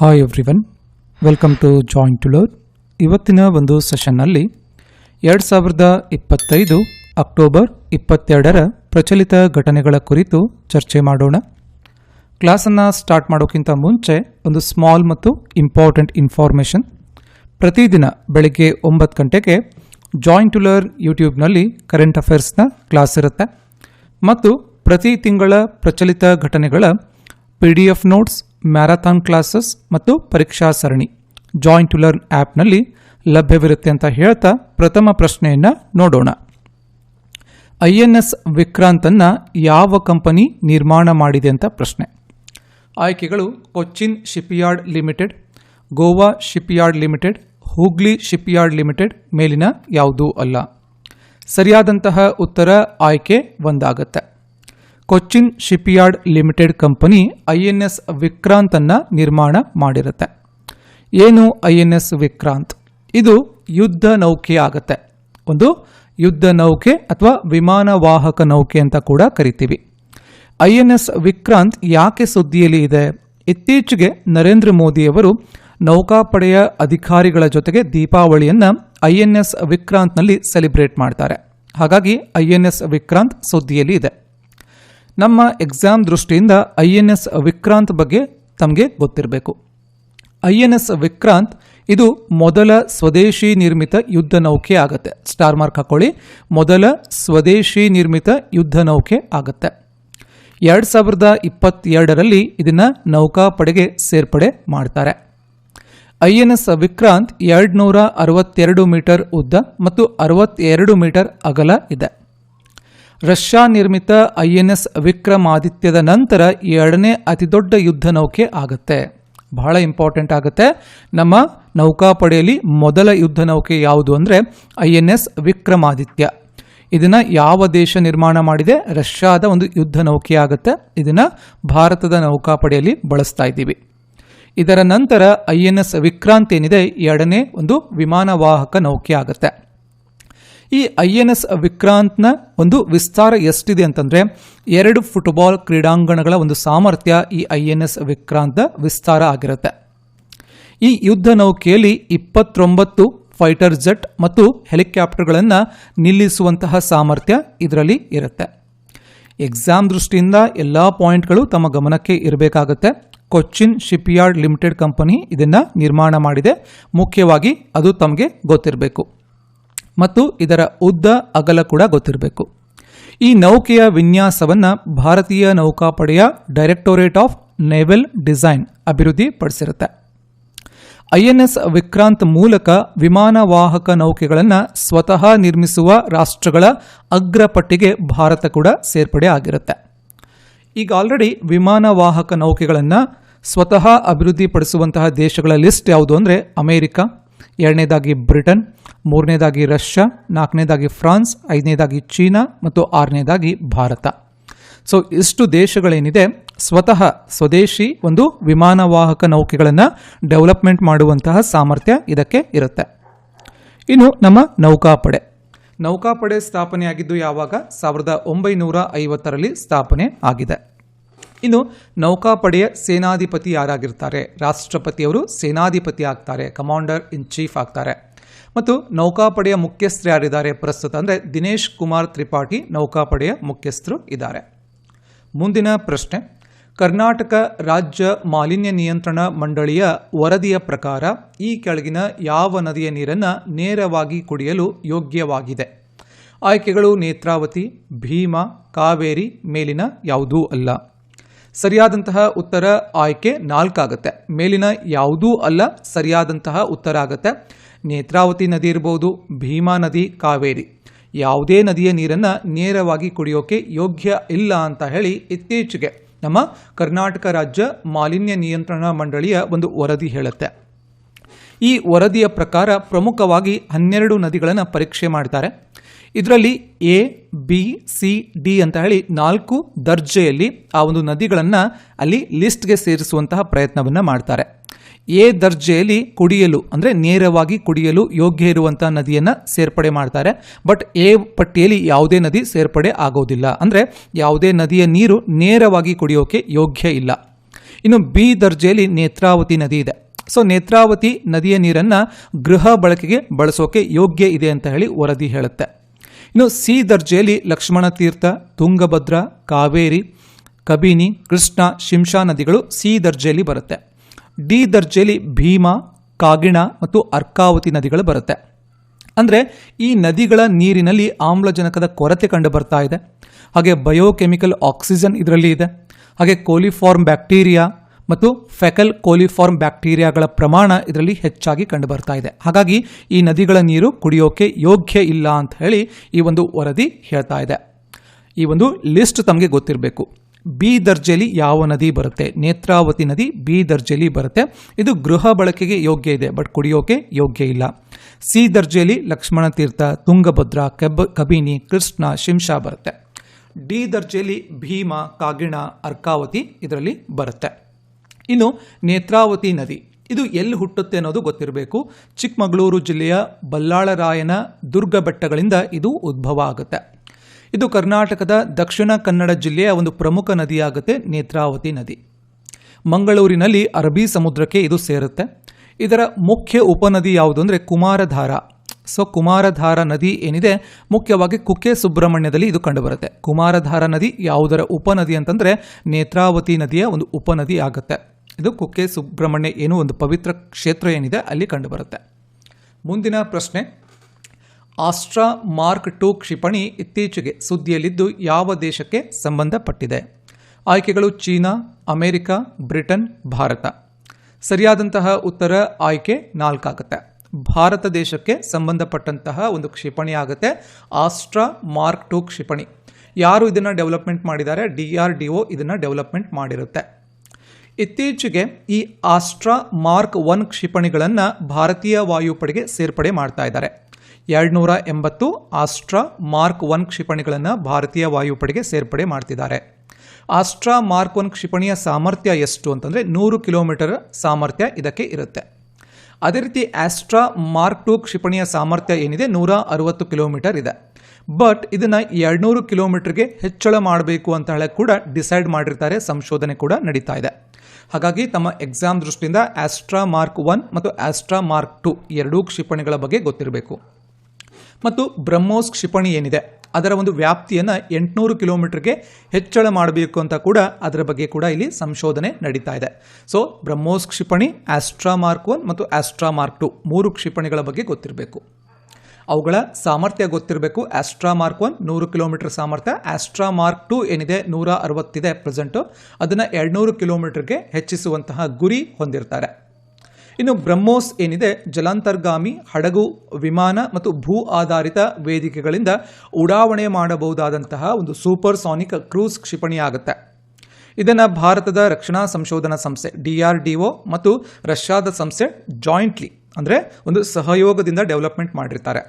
Hi everyone welcome to joint to lore ಇವತ್ತಿನ ಒಂದು ಸೆಷನ್ನಲ್ಲಿ ಎರಡು ಸಾವಿರದ ಇಪ್ಪತ್ತೈದು ಅಕ್ಟೋಬರ್ ಇಪ್ಪತ್ತೆರಡರ ಪ್ರಚಲಿತ ಘಟನೆಗಳ ಕುರಿತು ಚರ್ಚೆ ಮಾಡೋಣ. ಕ್ಲಾಸನ್ನು ಸ್ಟಾರ್ಟ್ ಮಾಡೋಕ್ಕಿಂತ ಮುಂಚೆ ಒಂದು ಸ್ಮಾಲ್ ಮತ್ತು ಇಂಪಾರ್ಟೆಂಟ್ ಇನ್ಫಾರ್ಮೇಷನ್. ಪ್ರತಿದಿನ ಬೆಳಗ್ಗೆ ಒಂಬತ್ತು ಗಂಟೆಗೆ ಜಾಯಿಂಟ್ ಟು ಲರ್ ಯೂಟ್ಯೂಬ್ನಲ್ಲಿ ಕರೆಂಟ್ ಅಫೇರ್ಸ್ನ ಕ್ಲಾಸ್ ಇರುತ್ತೆ. ಮತ್ತು ಪ್ರತಿ ತಿಂಗಳ ಪ್ರಚಲಿತ ಘಟನೆಗಳ P D F notes marathon classes ಮತ್ತು ಪರೀಕ್ಷಾ ಸರಣಿ. ಜಾಯಿಂಟ್ ಟು ಲರ್ನ್ ಆ್ಯಪ್ನಲ್ಲಿ ಲಭ್ಯವಿರುತ್ತೆ ಅಂತ ಹೇಳ್ತಾ ಪ್ರಥಮ ಪ್ರಶ್ನೆಯನ್ನು ನೋಡೋಣ. ಐ ಎನ್ ಎಸ್ ವಿಕ್ರಾಂತನ್ನು ಯಾವ ಕಂಪನಿ ನಿರ್ಮಾಣ ಮಾಡಿದೆ ಅಂತ ಪ್ರಶ್ನೆ. ಆಯ್ಕೆಗಳು Cochin shipyard limited, Goa shipyard limited, Hooghly shipyard limited ಮೇಲಿನ ಯಾವುದೂ ಅಲ್ಲ. ಸರಿಯಾದಂತಹ ಉತ್ತರ ಆಯ್ಕೆ ಒಂದಾಗತ್ತೆ. Cochin shipyard limited company I N S ವಿಕ್ರಾಂತನ್ನು ನಿರ್ಮಾಣ ಮಾಡಿರುತ್ತೆ. ಏನು ಐ ಎನ್ ಎಸ್ ವಿಕ್ರಾಂತ್? ಇದು ಯುದ್ಧ ನೌಕೆ ಆಗುತ್ತೆ. ಒಂದು ಯುದ್ಧ ನೌಕೆ ಅಥವಾ ವಿಮಾನ ವಾಹಕ ನೌಕೆ ಅಂತ ಕೂಡ ಕರಿತೀವಿ. ಐ ಎನ್ ಎಸ್ ವಿಕ್ರಾಂತ್ ಯಾಕೆ ಸುದ್ದಿಯಲ್ಲಿ ಇದೆ? ಇತ್ತೀಚೆಗೆ ನರೇಂದ್ರ ಮೋದಿಯವರು ನೌಕಾಪಡೆಯ ಅಧಿಕಾರಿಗಳ ಜೊತೆಗೆ ದೀಪಾವಳಿಯನ್ನು ಐ ಎನ್ ಎಸ್ ವಿಕ್ರಾಂತ್ನಲ್ಲಿ ಸೆಲೆಬ್ರೇಟ್ ಮಾಡ್ತಾರೆ. ಹಾಗಾಗಿ ಐ ಎನ್ ಎಸ್ ವಿಕ್ರಾಂತ್ ಸುದ್ದಿಯಲ್ಲಿ ಇದೆ. ನಮ್ಮ ಎಕ್ಸಾಮ್ ದೃಷ್ಟಿಯಿಂದ ಐ ಎನ್ ಎಸ್ ವಿಕ್ರಾಂತ್ ಬಗ್ಗೆ ತಮಗೆ ಗೊತ್ತಿರಬೇಕು. ಐ ಎನ್ ಎಸ್ ವಿಕ್ರಾಂತ್ ಇದು ಮೊದಲ ಸ್ವದೇಶಿ ನಿರ್ಮಿತ ಯುದ್ಧ ನೌಕೆ ಆಗತ್ತೆ. ಸ್ಟಾರ್ ಮಾರ್ಕ್ ಹಾಕೊಳ್ಳಿ. ಮೊದಲ ಸ್ವದೇಶಿ ನಿರ್ಮಿತ ಯುದ್ಧ ನೌಕೆ ಆಗತ್ತೆ. ಎರಡು ಸಾವಿರದ ಇಪ್ಪತ್ತೆರಡರಲ್ಲಿ ಇದನ್ನು ನೌಕಾಪಡೆಗೆ ಸೇರ್ಪಡೆ ಮಾಡ್ತಾರೆ. ಐ ಎನ್ ಎಸ್ ವಿಕ್ರಾಂತ್ ಎರಡು ನೂರ ಅರವತ್ತೆರಡು ಮೀಟರ್ ಉದ್ದ ಮತ್ತು ಅರವತ್ತೆರಡು ಮೀಟರ್ ಅಗಲ ಇದೆ. ರಷ್ಯಾ ನಿರ್ಮಿತ ಐಎನ್ಎಸ್ ಎನ್ ಎಸ್ ವಿಕ್ರಮಾದಿತ್ಯದ ನಂತರ ಎರಡನೇ ಅತಿದೊಡ್ಡ ಯುದ್ಧ ನೌಕೆ ಆಗುತ್ತೆ. ಬಹಳ ಇಂಪಾರ್ಟೆಂಟ್ ಆಗುತ್ತೆ. ನಮ್ಮ ನೌಕಾಪಡೆಯಲ್ಲಿ ಮೊದಲ ಯುದ್ಧ ನೌಕೆ ಯಾವುದು ಅಂದರೆ ಐ ಎನ್ ಎಸ್ ವಿಕ್ರಮಾದಿತ್ಯ. ಇದನ್ನು ಯಾವ ದೇಶ ನಿರ್ಮಾಣ ಮಾಡಿದೆ? ರಷ್ಯಾದ ಒಂದು ಯುದ್ಧ ನೌಕೆ ಆಗುತ್ತೆ. ಇದನ್ನು ಭಾರತದ ನೌಕಾಪಡೆಯಲ್ಲಿ ಬಳಸ್ತಾ ಇದ್ದೀವಿ. ಇದರ ನಂತರ ಐ ಎನ್ ಎಸ್ ವಿಕ್ರಾಂತ್ ಏನಿದೆ? ಎರಡನೇ ಒಂದು ವಿಮಾನವಾಹಕ ನೌಕೆ ಆಗುತ್ತೆ. ಈ ಐ ಎನ್ ಎಸ್ ವಿಕ್ರಾಂತ್ನ ಒಂದು ವಿಸ್ತಾರ ಎಷ್ಟಿದೆ ಅಂತಂದರೆ ಎರಡು ಫುಟ್ಬಾಲ್ ಕ್ರೀಡಾಂಗಣಗಳ ಒಂದು ಸಾಮರ್ಥ್ಯ ಈ ಐ ಎನ್ ಎಸ್ ವಿಕ್ರಾಂತ್ನ ವಿಸ್ತಾರ ಆಗಿರುತ್ತೆ. ಈ ಯುದ್ಧ ನೌಕೆಯಲ್ಲಿ ಇಪ್ಪತ್ತೊಂಬತ್ತು ಫೈಟರ್ ಜೆಟ್ ಮತ್ತು ಹೆಲಿಕಾಪ್ಟರ್ಗಳನ್ನು ನಿಲ್ಲಿಸುವಂತಹ ಸಾಮರ್ಥ್ಯ ಇದರಲ್ಲಿ ಇರುತ್ತೆ. ಎಕ್ಸಾಮ್ ದೃಷ್ಟಿಯಿಂದ ಎಲ್ಲ ಪಾಯಿಂಟ್ಗಳು ತಮ್ಮ ಗಮನಕ್ಕೆ ಇರಬೇಕಾಗುತ್ತೆ. ಕೊಚ್ಚಿನ್ ಶಿಪ್ಯಾರ್ಡ್ ಲಿಮಿಟೆಡ್ ಕಂಪನಿ ಇದನ್ನು ನಿರ್ಮಾಣ ಮಾಡಿದೆ. ಮುಖ್ಯವಾಗಿ ಅದು ತಮಗೆ ಗೊತ್ತಿರಬೇಕು. ಮತ್ತು ಇದರ ಉದ್ದ ಅಗಲ ಕೂಡ ಗೊತ್ತಿರಬೇಕು. ಈ ನೌಕೆಯ ವಿನ್ಯಾಸವನ್ನು ಭಾರತೀಯ ನೌಕಾಪಡೆಯ ಡೈರೆಕ್ಟೋರೇಟ್ ಆಫ್ ನೇವಲ್ ಡಿಸೈನ್ ಅಭಿವೃದ್ಧಿಪಡಿಸಿರುತ್ತೆ. ಐಎನ್ಎಸ್ ಎನ್ ಎಸ್ ವಿಕ್ರಾಂತ್ ಮೂಲಕ ವಿಮಾನ ವಾಹಕ ನೌಕೆಗಳನ್ನು ಸ್ವತಃ ನಿರ್ಮಿಸುವ ರಾಷ್ಟ್ರಗಳ ಅಗ್ರಪಟ್ಟಿಗೆ ಭಾರತ ಕೂಡ ಸೇರ್ಪಡೆ ಆಗಿರುತ್ತೆ. ಈಗ ಆಲ್ರೆಡಿ ವಿಮಾನ ವಾಹಕ ನೌಕೆಗಳನ್ನು ಸ್ವತಃ ಅಭಿವೃದ್ಧಿಪಡಿಸುವಂತಹ ದೇಶಗಳ ಲಿಸ್ಟ್ ಯಾವುದು ಅಂದರೆ ಅಮೇರಿಕಾ, ಎರಡನೇದಾಗಿ ಬ್ರಿಟನ್ ಮೂರನೇದಾಗಿ ರಷ್ಯಾ, ನಾಲ್ಕನೇದಾಗಿ ಫ್ರಾನ್ಸ್, ಐದನೇದಾಗಿ ಚೀನಾ ಮತ್ತು ಆರನೇದಾಗಿ ಭಾರತ. ಸೊ, ಇಷ್ಟು ದೇಶಗಳೇನಿದೆ, ಸ್ವತಃ ಸ್ವದೇಶಿ ಒಂದು ವಿಮಾನ ವಾಹಕ ನೌಕೆಗಳನ್ನು ಡೆವಲಪ್ಮೆಂಟ್ ಮಾಡುವಂತಹ ಸಾಮರ್ಥ್ಯ ಇದಕ್ಕೆ ಇರುತ್ತೆ. ಇನ್ನು ನಮ್ಮ ನೌಕಾಪಡೆ. ನೌಕಾಪಡೆ ಸ್ಥಾಪನೆಯಾಗಿದ್ದು ಯಾವಾಗ? ಸಾವಿರದ ಒಂಬೈನೂರ ಐವತ್ತರಲ್ಲಿ ಸ್ಥಾಪನೆ ಆಗಿದೆ. ಇನ್ನು ನೌಕಾಪಡೆಯ ಸೇನಾಧಿಪತಿ ಯಾರಾಗಿರ್ತಾರೆ? ರಾಷ್ಟ್ರಪತಿಯವರು ಸೇನಾಧಿಪತಿ ಆಗ್ತಾರೆ, ಕಮಾಂಡರ್ ಇನ್ ಚೀಫ್ ಆಗ್ತಾರೆ. ಮತ್ತು ನೌಕಾಪಡೆಯ ಮುಖ್ಯಸ್ಥರು ಯಾರಿದ್ದಾರೆ ಪ್ರಸ್ತುತ? ಅಂದರೆ ದಿನೇಶ್ ಕುಮಾರ್ ತ್ರಿಪಾಠಿ ನೌಕಾಪಡೆಯ ಮುಖ್ಯಸ್ಥರು ಇದ್ದಾರೆ. ಮುಂದಿನ ಪ್ರಶ್ನೆ. ಕರ್ನಾಟಕ ರಾಜ್ಯ ಮಾಲಿನ್ಯ ನಿಯಂತ್ರಣ ಮಂಡಳಿಯ ವರದಿಯ ಪ್ರಕಾರ ಈ ಕೆಳಗಿನ ಯಾವ ನದಿಯ ನೀರನ್ನು ನೇರವಾಗಿ ಕುಡಿಯಲು ಯೋಗ್ಯವಾಗಿದೆ? ಆಯ್ಕೆಗಳು ನೇತ್ರಾವತಿ, ಭೀಮಾ, ಕಾವೇರಿ ಮೇಲಿನ ಯಾವುದೂ ಅಲ್ಲ. ಸರಿಯಾದಂತಹ ಉತ್ತರ ಆಯ್ಕೆ ನಾಲ್ಕಾಗುತ್ತೆ. ಮೇಲಿನ ಯಾವುದೂ ಅಲ್ಲ, ಸರಿಯಾದಂತಹ ಉತ್ತರ ಆಗುತ್ತೆ. ನೇತ್ರಾವತಿ ನದಿ ಇರ್ಬೋದು, ಭೀಮಾ ನದಿ, ಕಾವೇರಿ. ಯಾವುದೇ ನದಿಯ ನೀರನ್ನು ನೇರವಾಗಿ ಕುಡಿಯೋಕೆ ಯೋಗ್ಯ ಇಲ್ಲ ಅಂತ ಹೇಳಿ ಇತ್ತೀಚೆಗೆ ನಮ್ಮ ಕರ್ನಾಟಕ ರಾಜ್ಯ ಮಾಲಿನ್ಯ ನಿಯಂತ್ರಣ ಮಂಡಳಿಯ ಒಂದು ವರದಿ ಹೇಳುತ್ತೆ. ಈ ವರದಿಯ ಪ್ರಕಾರ ಪ್ರಮುಖವಾಗಿ ಹನ್ನೆರಡು ನದಿಗಳನ್ನು ಪರೀಕ್ಷೆ ಮಾಡ್ತಾರೆ. ಇದರಲ್ಲಿ ಎ, ಬಿ, ಸಿ, ಡಿ ಅಂತ ಹೇಳಿ ನಾಲ್ಕು ದರ್ಜೆಯಲ್ಲಿ ಆ ಒಂದು ನದಿಗಳನ್ನು ಅಲ್ಲಿ ಲಿಸ್ಟ್ಗೆ ಸೇರಿಸುವಂತಹ ಪ್ರಯತ್ನವನ್ನು ಮಾಡ್ತಾರೆ. ಎ ದರ್ಜೆಯಲ್ಲಿ ಕುಡಿಯಲು, ಅಂದರೆ ನೇರವಾಗಿ ಕುಡಿಯಲು ಯೋಗ್ಯ ಇರುವಂಥ ನದಿಯನ್ನು ಸೇರ್ಪಡೆ ಮಾಡ್ತಾರೆ. ಬಟ್ ಎ ಪಟ್ಟಿಯಲ್ಲಿ ಯಾವುದೇ ನದಿ ಸೇರ್ಪಡೆ ಆಗೋದಿಲ್ಲ. ಅಂದರೆ ಯಾವುದೇ ನದಿಯ ನೀರು ನೇರವಾಗಿ ಕುಡಿಯೋಕೆ ಯೋಗ್ಯ ಇಲ್ಲ. ಇನ್ನು ಬಿ ದರ್ಜೆಯಲ್ಲಿ ನೇತ್ರಾವತಿ ನದಿ ಇದೆ. ಸೊ ನೇತ್ರಾವತಿ ನದಿಯ ನೀರನ್ನು ಗೃಹ ಬಳಕೆಗೆ ಬಳಸೋಕೆ ಯೋಗ್ಯ ಇದೆ ಅಂತ ಹೇಳಿ ವರದಿ ಹೇಳುತ್ತೆ. ಇನ್ನು ಸಿ ದರ್ಜೆಯಲ್ಲಿ ಲಕ್ಷ್ಮಣ ತೀರ್ಥ, ತುಂಗಭದ್ರಾ, ಕಾವೇರಿ, ಕಬಿನಿ, ಕೃಷ್ಣ, ಶಿಂಷಾ ನದಿಗಳು ಸಿ ದರ್ಜೆಯಲ್ಲಿ ಬರುತ್ತೆ. ಡಿ ದರ್ಜೆಯಲ್ಲಿ ಭೀಮಾ, ಕಾಗಿಣ ಮತ್ತು ಅರ್ಕಾವತಿ ನದಿಗಳು ಬರುತ್ತೆ. ಅಂದರೆ ಈ ನದಿಗಳ ನೀರಿನಲ್ಲಿ ಆಮ್ಲಜನಕದ ಕೊರತೆ ಕಂಡು ಬರ್ತಾ ಇದೆ. ಹಾಗೆ ಬಯೋಕೆಮಿಕಲ್ ಆಕ್ಸಿಜನ್ ಇದರಲ್ಲಿ ಇದೆ. ಹಾಗೆ ಕೋಲಿಫಾರ್ಮ್ ಬ್ಯಾಕ್ಟೀರಿಯಾ ಮತ್ತು ಫೆಕಲ್ ಕೋಲಿಫಾರ್ಮ್ ಬ್ಯಾಕ್ಟೀರಿಯಾಗಳ ಪ್ರಮಾಣ ಇದರಲ್ಲಿ ಹೆಚ್ಚಾಗಿ ಕಂಡು ಬರ್ತಾ ಇದೆ. ಹಾಗಾಗಿ ಈ ನದಿಗಳ ನೀರು ಕುಡಿಯೋಕೆ ಯೋಗ್ಯ ಇಲ್ಲ ಅಂತ ಹೇಳಿ ಈ ಒಂದು ವರದಿ ಹೇಳ್ತಾ ಇದೆ. ಈ ಒಂದು ಲಿಸ್ಟ್ ತಮಗೆ ಗೊತ್ತಿರಬೇಕು. ಬಿ ದರ್ಜೆಯಲ್ಲಿ ಯಾವ ನದಿ ಬರುತ್ತೆ? ನೇತ್ರಾವತಿ ನದಿ ಬಿ ದರ್ಜೆಯಲ್ಲಿ ಬರುತ್ತೆ. ಇದು ಗೃಹ ಬಳಕೆಗೆ ಯೋಗ್ಯ ಇದೆ, ಬಟ್ ಕುಡಿಯೋಕೆ ಯೋಗ್ಯ ಇಲ್ಲ. ಸಿ ದರ್ಜೆಯಲ್ಲಿ ಲಕ್ಷ್ಮಣ ತೀರ್ಥ, ತುಂಗಭದ್ರಾ, ಕೆಬ್, ಕಬಿನಿ, ಕೃಷ್ಣ, ಶಿಂಷಾ ಬರುತ್ತೆ. ಡಿ ದರ್ಜೆಯಲ್ಲಿ ಭೀಮ, ಕಾಗಿಣ, ಅರ್ಕಾವತಿ ಇದರಲ್ಲಿ ಬರುತ್ತೆ. ಇನ್ನು ನೇತ್ರಾವತಿ ನದಿ, ಇದು ಎಲ್ಲಿ ಹುಟ್ಟುತ್ತೆ ಅನ್ನೋದು ಗೊತ್ತಿರಬೇಕು. ಚಿಕ್ಕಮಗಳೂರು ಜಿಲ್ಲೆಯ ಬಲ್ಲಾಳರಾಯನ ದುರ್ಗ ಬೆಟ್ಟಗಳಿಂದ ಇದು ಉದ್ಭವ ಆಗುತ್ತೆ. ಇದು ಕರ್ನಾಟಕದ ದಕ್ಷಿಣ ಕನ್ನಡ ಜಿಲ್ಲೆಯ ಒಂದು ಪ್ರಮುಖ ನದಿಯಾಗುತ್ತೆ ನೇತ್ರಾವತಿ ನದಿ. ಮಂಗಳೂರಿನಲ್ಲಿ ಅರಬ್ಬಿ ಸಮುದ್ರಕ್ಕೆ ಇದು ಸೇರುತ್ತೆ. ಇದರ ಮುಖ್ಯ ಉಪನದಿ ಯಾವುದು ಅಂದರೆ ಕುಮಾರಧಾರ. ಸೊ ಕುಮಾರಧಾರ ನದಿ ಏನಿದೆ? ಮುಖ್ಯವಾಗಿ ಕುಕ್ಕೆ ಸುಬ್ರಹ್ಮಣ್ಯದಲ್ಲಿ ಇದು ಕಂಡುಬರುತ್ತೆ. ಕುಮಾರಧಾರ ನದಿ ಯಾವುದರ ಉಪನದಿ ಅಂತಂದರೆ ನೇತ್ರಾವತಿ ನದಿಯ ಒಂದು ಉಪನದಿ ಆಗುತ್ತೆ. ಇದು ಕುಕ್ಕೆ ಸುಬ್ರಹ್ಮಣ್ಯ ಏನು ಒಂದು ಪವಿತ್ರ ಕ್ಷೇತ್ರ ಏನಿದೆ ಅಲ್ಲಿ ಕಂಡುಬರುತ್ತೆ. ಮುಂದಿನ ಪ್ರಶ್ನೆ. ಆಸ್ಟ್ರಾ ಮಾರ್ಕ್ ಟು ಕ್ಷಿಪಣಿ ಇತ್ತೀಚೆಗೆ ಸುದ್ದಿಯಲ್ಲಿದ್ದು ಯಾವ ದೇಶಕ್ಕೆ ಸಂಬಂಧಪಟ್ಟಿದೆ? ಆಯ್ಕೆಗಳು ಚೀನಾ, ಅಮೆರಿಕ, ಬ್ರಿಟನ್, ಭಾರತ. ಸರಿಯಾದಂತಹ ಉತ್ತರ ಆಯ್ಕೆ ನಾಲ್ಕಾಗುತ್ತೆ. ಭಾರತ ದೇಶಕ್ಕೆ ಸಂಬಂಧಪಟ್ಟಂತಹ ಒಂದು ಕ್ಷಿಪಣಿ ಆಗುತ್ತೆ, ಆಸ್ಟ್ರಾ ಮಾರ್ಕ್ ಟು ಕ್ಷಿಪಣಿ. ಯಾರು ಇದನ್ನು ಡೆವಲಪ್ಮೆಂಟ್ ಮಾಡಿದ್ದಾರೆ? ಡಿ ಆರ್ ಡಿ ಒ ಇದನ್ನು ಡೆವಲಪ್ಮೆಂಟ್ ಮಾಡಿರುತ್ತೆ. ಇತ್ತೀಚೆಗೆ ಈ ಆಸ್ಟ್ರಾ ಮಾರ್ಕ್ ಒನ್ ಕ್ಷಿಪಣಿಗಳನ್ನು ಭಾರತೀಯ ವಾಯುಪಡೆಗೆ ಸೇರ್ಪಡೆ ಮಾಡ್ತಾ ಇದ್ದಾರೆ. ಎರಡುನೂರ ಎಂಬತ್ತು ಆಸ್ಟ್ರಾ ಮಾರ್ಕ್ ಒನ್ ಕ್ಷಿಪಣಿಗಳನ್ನು ಭಾರತೀಯ ವಾಯುಪಡೆಗೆ ಸೇರ್ಪಡೆ ಮಾಡ್ತಿದ್ದಾರೆ. ಆಸ್ಟ್ರಾ ಮಾರ್ಕ್ ಒನ್ ಕ್ಷಿಪಣಿಯ ಸಾಮರ್ಥ್ಯ ಎಷ್ಟು ಅಂತಂದರೆ ನೂರು ಕಿಲೋಮೀಟರ್ ಸಾಮರ್ಥ್ಯ ಇದಕ್ಕೆ ಇರುತ್ತೆ. ಅದೇ ರೀತಿ ಆಸ್ಟ್ರಾ ಮಾರ್ಕ್ ಟು ಕ್ಷಿಪಣಿಯ ಸಾಮರ್ಥ್ಯ ಏನಿದೆ? ನೂರ ಅರವತ್ತು ಕಿಲೋಮೀಟರ್ ಇದೆ. ಬಟ್ ಇದನ್ನು ಎರಡುನೂರು ಕಿಲೋಮೀಟರ್ಗೆ ಹೆಚ್ಚಳ ಮಾಡಬೇಕು ಅಂತ ಹೇಳಿ ಕೂಡ ಡಿಸೈಡ್ ಮಾಡಿರ್ತಾರೆ. ಸಂಶೋಧನೆ ಕೂಡ ನಡೀತಾ ಇದೆ. ಹಾಗಾಗಿ ತಮ್ಮ ಎಕ್ಸಾಮ್ ದೃಷ್ಟಿಯಿಂದ ಆಸ್ಟ್ರಾ ಮಾರ್ಕ್ ಒನ್ ಮತ್ತು ಆಸ್ಟ್ರಾ ಮಾರ್ಕ್ ಟು ಎರಡೂ ಕ್ಷಿಪಣಿಗಳ ಬಗ್ಗೆ ಗೊತ್ತಿರಬೇಕು. ಮತ್ತು ಬ್ರಹ್ಮೋಸ್ ಕ್ಷಿಪಣಿ ಏನಿದೆ, ಅದರ ಒಂದು ವ್ಯಾಪ್ತಿಯನ್ನು ಎಂಟುನೂರು ಕಿಲೋಮೀಟರ್ಗೆ ಹೆಚ್ಚಳ ಮಾಡಬೇಕು ಅಂತ ಕೂಡ ಅದರ ಬಗ್ಗೆ ಕೂಡ ಇಲ್ಲಿ ಸಂಶೋಧನೆ ನಡೀತಾ ಇದೆ. ಸೊ ಬ್ರಹ್ಮೋಸ್ ಕ್ಷಿಪಣಿ ಆಸ್ಟ್ರಾ ಮಾರ್ಕ್ ಒನ್ ಮತ್ತು ಆಸ್ಟ್ರಾ ಮಾರ್ಕ್ ಟು ಮೂರು ಕ್ಷಿಪಣಿಗಳ ಬಗ್ಗೆ ಗೊತ್ತಿರಬೇಕು. ಅವುಗಳ ಸಾಮರ್ಥ್ಯ ಗೊತ್ತಿರಬೇಕು. ಆಸ್ಟ್ರಾ ಮಾರ್ಕ್ ಒನ್ ನೂರು ಕಿಲೋಮೀಟರ್ ಸಾಮರ್ಥ್ಯ ಆಸ್ಟ್ರಾ ಮಾರ್ಕ್ ಟು ಏನಿದೆ ನೂರ ಅರವತ್ತಿದೆ ಪ್ರೆಸೆಂಟು ಅದನ್ನು ಎರಡುನೂರು ಕಿಲೋಮೀಟರ್ಗೆ ಹೆಚ್ಚಿಸುವಂತಹ ಗುರಿ ಹೊಂದಿರ್ತಾರೆ. ಇನ್ನು ಬ್ರಹ್ಮೋಸ್ ಏನಿದೆ? ಜಲಾಂತರ್ಗಾಮಿ, ಹಡಗು, ವಿಮಾನ ಮತ್ತು ಭೂ ಆಧಾರಿತ ವೇದಿಕೆಗಳಿಂದ ಉಡಾವಣೆ ಮಾಡಬಹುದಾದಂತಹ ಒಂದು ಸೂಪರ್ ಸಾನಿಕ್ ಕ್ರೂಸ್ ಕ್ಷಿಪಣಿ ಆಗುತ್ತೆ ಇದನ್ನು ಭಾರತದ ರಕ್ಷಣಾ ಸಂಶೋಧನಾ ಸಂಸ್ಥೆ, ಡಿ ಆರ್ ಡಿ ಒ ಮತ್ತು ರಷ್ಯಾದ ಸಂಸ್ಥೆ ಜಾಯಿಂಟ್ಲಿ ಅಂದರೆ ಒಂದು ಸಹಯೋಗದಿಂದ ಡೆವಲಪ್ಮೆಂಟ್ ಮಾಡಿರ್ತಾರೆ.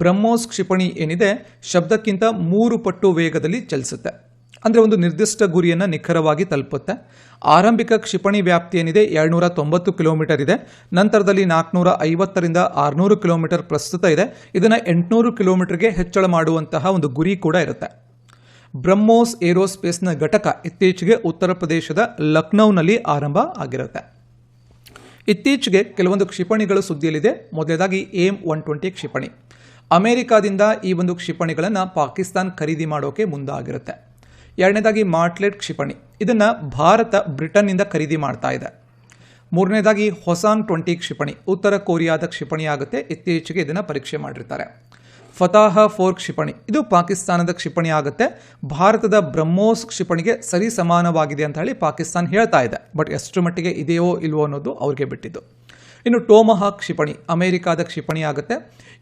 ಬ್ರಹ್ಮೋಸ್ ಕ್ಷಿಪಣಿ ಏನಿದೆ? ಶಬ್ದಕ್ಕಿಂತ ಮೂರು ಪಟ್ಟು ವೇಗದಲ್ಲಿ ಚಲಿಸುತ್ತೆ. ಅಂದರೆ ಒಂದು ನಿರ್ದಿಷ್ಟ ಗುರಿಯನ್ನು ನಿಖರವಾಗಿ ತಲುಪುತ್ತೆ. ಆರಂಭಿಕ ಕ್ಷಿಪಣಿ ವ್ಯಾಪ್ತಿ ಏನಿದೆ? ಎರಡುನೂರ ತೊಂಬತ್ತು ಕಿಲೋಮೀಟರ್ ಇದೆ. ನಂತರದಲ್ಲಿ ನಾಲ್ಕುನೂರ ಐವತ್ತರಿಂದ ಆರುನೂರು ಕಿಲೋಮೀಟರ್ ಪ್ರಸ್ತುತ ಇದೆ. ಇದನ್ನು ಎಂಟುನೂರು ಕಿಲೋಮೀಟರ್ಗೆ ಹೆಚ್ಚಳ ಮಾಡುವಂತಹ ಒಂದು ಗುರಿ ಕೂಡ ಇರುತ್ತೆ. ಬ್ರಹ್ಮೋಸ್ ಏರೋಸ್ಪೇಸ್ನ ಘಟಕ ಇತ್ತೀಚೆಗೆ ಉತ್ತರ ಪ್ರದೇಶದ ಲಕ್ನೌನಲ್ಲಿ ಆರಂಭ ಆಗಿರುತ್ತೆ. ಇತ್ತೀಚೆಗೆ ಕೆಲವೊಂದು ಕ್ಷಿಪಣಿಗಳು ಸುದ್ದಿಯಲ್ಲಿದೆ. ಮೊದಲೇದಾಗಿ ಏಮ್ ಒನ್ ಟ್ವೆಂಟಿ ಕ್ಷಿಪಣಿ. ಅಮೆರಿಕಾದಿಂದ ಈ ಒಂದು ಕ್ಷಿಪಣಿಗಳನ್ನು ಪಾಕಿಸ್ತಾನ್ ಖರೀದಿ ಮಾಡೋಕೆ ಮುಂದಾಗಿರುತ್ತೆ. ಎರಡನೇದಾಗಿ ಮಾರ್ಟ್ಲೆಟ್ ಕ್ಷಿಪಣಿ. ಇದನ್ನು ಭಾರತ ಬ್ರಿಟನ್ನಿಂದ ಖರೀದಿ ಮಾಡ್ತಾ ಇದೆ. ಮೂರನೇದಾಗಿ ಹೊಸಾಂಗ್ ಟ್ವೆಂಟಿ ಕ್ಷಿಪಣಿ. ಉತ್ತರ ಕೊರಿಯಾದ ಕ್ಷಿಪಣಿ ಆಗುತ್ತೆ ಇತ್ತೀಚೆಗೆ ಇದನ್ನು ಪರೀಕ್ಷೆ ಮಾಡಿರ್ತಾರೆ. ಫತಾಹ ಫೋರ್ ಕ್ಷಿಪಣಿ. ಇದು ಪಾಕಿಸ್ತಾನದ ಕ್ಷಿಪಣಿ ಆಗುತ್ತೆ. ಭಾರತದ ಬ್ರಹ್ಮೋಸ್ ಕ್ಷಿಪಣಿಗೆ ಸರಿ ಸಮಾನವಾಗಿದೆ ಅಂತ ಹೇಳಿ ಪಾಕಿಸ್ತಾನ ಹೇಳ್ತಾ ಇದೆ. ಬಟ್ ಎಷ್ಟು ಮಟ್ಟಿಗೆ ಇದೆಯೋ ಇಲ್ವೋ ಅನ್ನೋದು ಅವ್ರಿಗೆ ಬಿಟ್ಟಿದ್ದು. ಇನ್ನು ಟೋಮಹಾ ಕ್ಷಿಪಣಿ, ಅಮೆರಿಕಾದ ಕ್ಷಿಪಣಿ ಆಗುತ್ತೆ.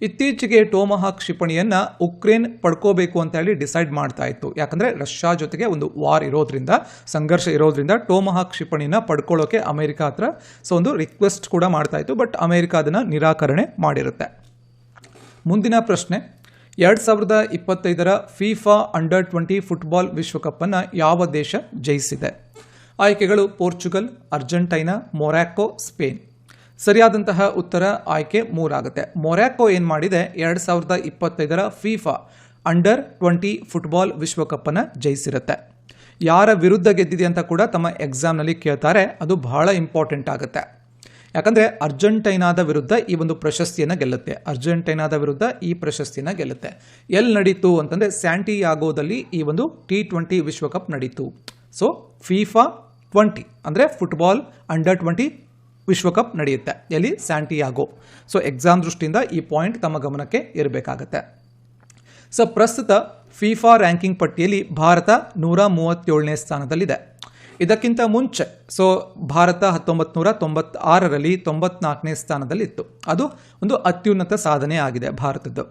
ಇತ್ತೀಚೆಗೆ ಟೋಮಹಾಕ್ ಕ್ಷಿಪಣಿಯನ್ನು ಉಕ್ರೇನ್ ಪಡ್ಕೋಬೇಕು ಅಂತ ಹೇಳಿ ಡಿಸೈಡ್ ಮಾಡ್ತಾ ಇತ್ತು. ಯಾಕಂದರೆ ರಷ್ಯಾ ಜೊತೆಗೆ ಒಂದು ವಾರ್ ಇರೋದ್ರಿಂದ, ಸಂಘರ್ಷ ಇರೋದ್ರಿಂದ ಟೋಮಹಾಕ್ ಕ್ಷಿಪಣಿನ ಪಡ್ಕೊಳ್ಳೋಕೆ ಅಮೆರಿಕ ಹತ್ರ ಸೊ ಒಂದು ರಿಕ್ವೆಸ್ಟ್ ಕೂಡ ಮಾಡ್ತಾ ಇತ್ತು. ಬಟ್ ಅಮೆರಿಕ ಅದನ್ನು ನಿರಾಕರಣೆ ಮಾಡಿರುತ್ತೆ. ಮುಂದಿನ ಪ್ರಶ್ನೆ, ಎರಡು ಸಾವಿರದ ಇಪ್ಪತ್ತೈದರ ಫಿಫಾ ಅಂಡರ್ ಟ್ವೆಂಟಿ ಫುಟ್ಬಾಲ್ ವಿಶ್ವಕಪ್ಪನ್ನು ಯಾವ ದೇಶ ಜಯಿಸಿದೆ? ಆಯ್ಕೆಗಳು ಪೋರ್ಚುಗಲ್, ಅರ್ಜೆಂಟೈನಾ ಮೊರಾಕೋ ಸ್ಪೇನ್. ಸರಿಯಾದಂತಹ ಉತ್ತರ ಆಯ್ಕೆ ಮೂರಾಗುತ್ತೆ. ಮೊರ್ಯಾಕೋ ಏನು ಮಾಡಿದೆ? ಎರಡು ಸಾವಿರದ ಇಪ್ಪತ್ತೈದರ ಫೀಫಾ ಅಂಡರ್ ಟ್ವೆಂಟಿ ಫುಟ್ಬಾಲ್ ವಿಶ್ವಕಪ್ಪನ್ನು ಜಯಿಸಿರುತ್ತೆ ಯಾರ ವಿರುದ್ಧ ಗೆದ್ದಿದೆ ಅಂತ ಕೂಡ ತಮ್ಮ ಎಕ್ಸಾಮ್ನಲ್ಲಿ ಕೇಳ್ತಾರೆ. ಅದು ಬಹಳ ಇಂಪಾರ್ಟೆಂಟ್ ಆಗುತ್ತೆ. ಯಾಕಂದರೆ ಅರ್ಜೆಂಟೈನಾದ ವಿರುದ್ಧ ಈ ಒಂದು ಪ್ರಶಸ್ತಿಯನ್ನು ಗೆಲ್ಲುತ್ತೆ. ಅರ್ಜೆಂಟೈನಾದ ವಿರುದ್ಧ ಈ ಪ್ರಶಸ್ತಿಯನ್ನು ಗೆಲ್ಲುತ್ತೆ. ಎಲ್ಲಿ ನಡೀತು ಅಂತಂದರೆ ಸ್ಯಾಂಟಿಯಾಗೋದಲ್ಲಿ ಈ ಒಂದು ಟಿ ಟ್ವೆಂಟಿ ವಿಶ್ವಕಪ್ ನಡೀತು. ಸೊ, ಫೀಫಾ ಟ್ವೆಂಟಿ ಅಂದರೆ ಫುಟ್ಬಾಲ್ ಅಂಡರ್ ಟ್ವೆಂಟಿ ವಿಶ್ವಕಪ್ ನಡೆಯುತ್ತೆ, ಎಲ್ಲಿ? ಸ್ಯಾಂಟಿಯಾಗೋ. ಸೊ ಎಕ್ಸಾಮ್ ದೃಷ್ಟಿಯಿಂದ ಈ ಪಾಯಿಂಟ್ ತಮ್ಮ ಗಮನಕ್ಕೆ ಇರಬೇಕಾಗತ್ತೆ ಸೊ ಪ್ರಸ್ತುತ ಫಿಫಾ ರ್ಯಾಂಕಿಂಗ್ ಪಟ್ಟಿಯಲ್ಲಿ ಭಾರತ ನೂರ ಮೂವತ್ತೇಳನೇ ಸ್ಥಾನದಲ್ಲಿದೆ. ಇದಕ್ಕಿಂತ ಮುಂಚೆ ಸೊ ಭಾರತ ಹತ್ತೊಂಬತ್ತು ನೂರ ತೊಂಬತ್ತಾರರಲ್ಲಿ ತೊಂಬತ್ನಾಲ್ಕನೇ ಸ್ಥಾನದಲ್ಲಿತ್ತು. ಅದು ಒಂದು ಅತ್ಯುನ್ನತ ಸಾಧನೆ ಆಗಿದೆ ಭಾರತದ್ದು.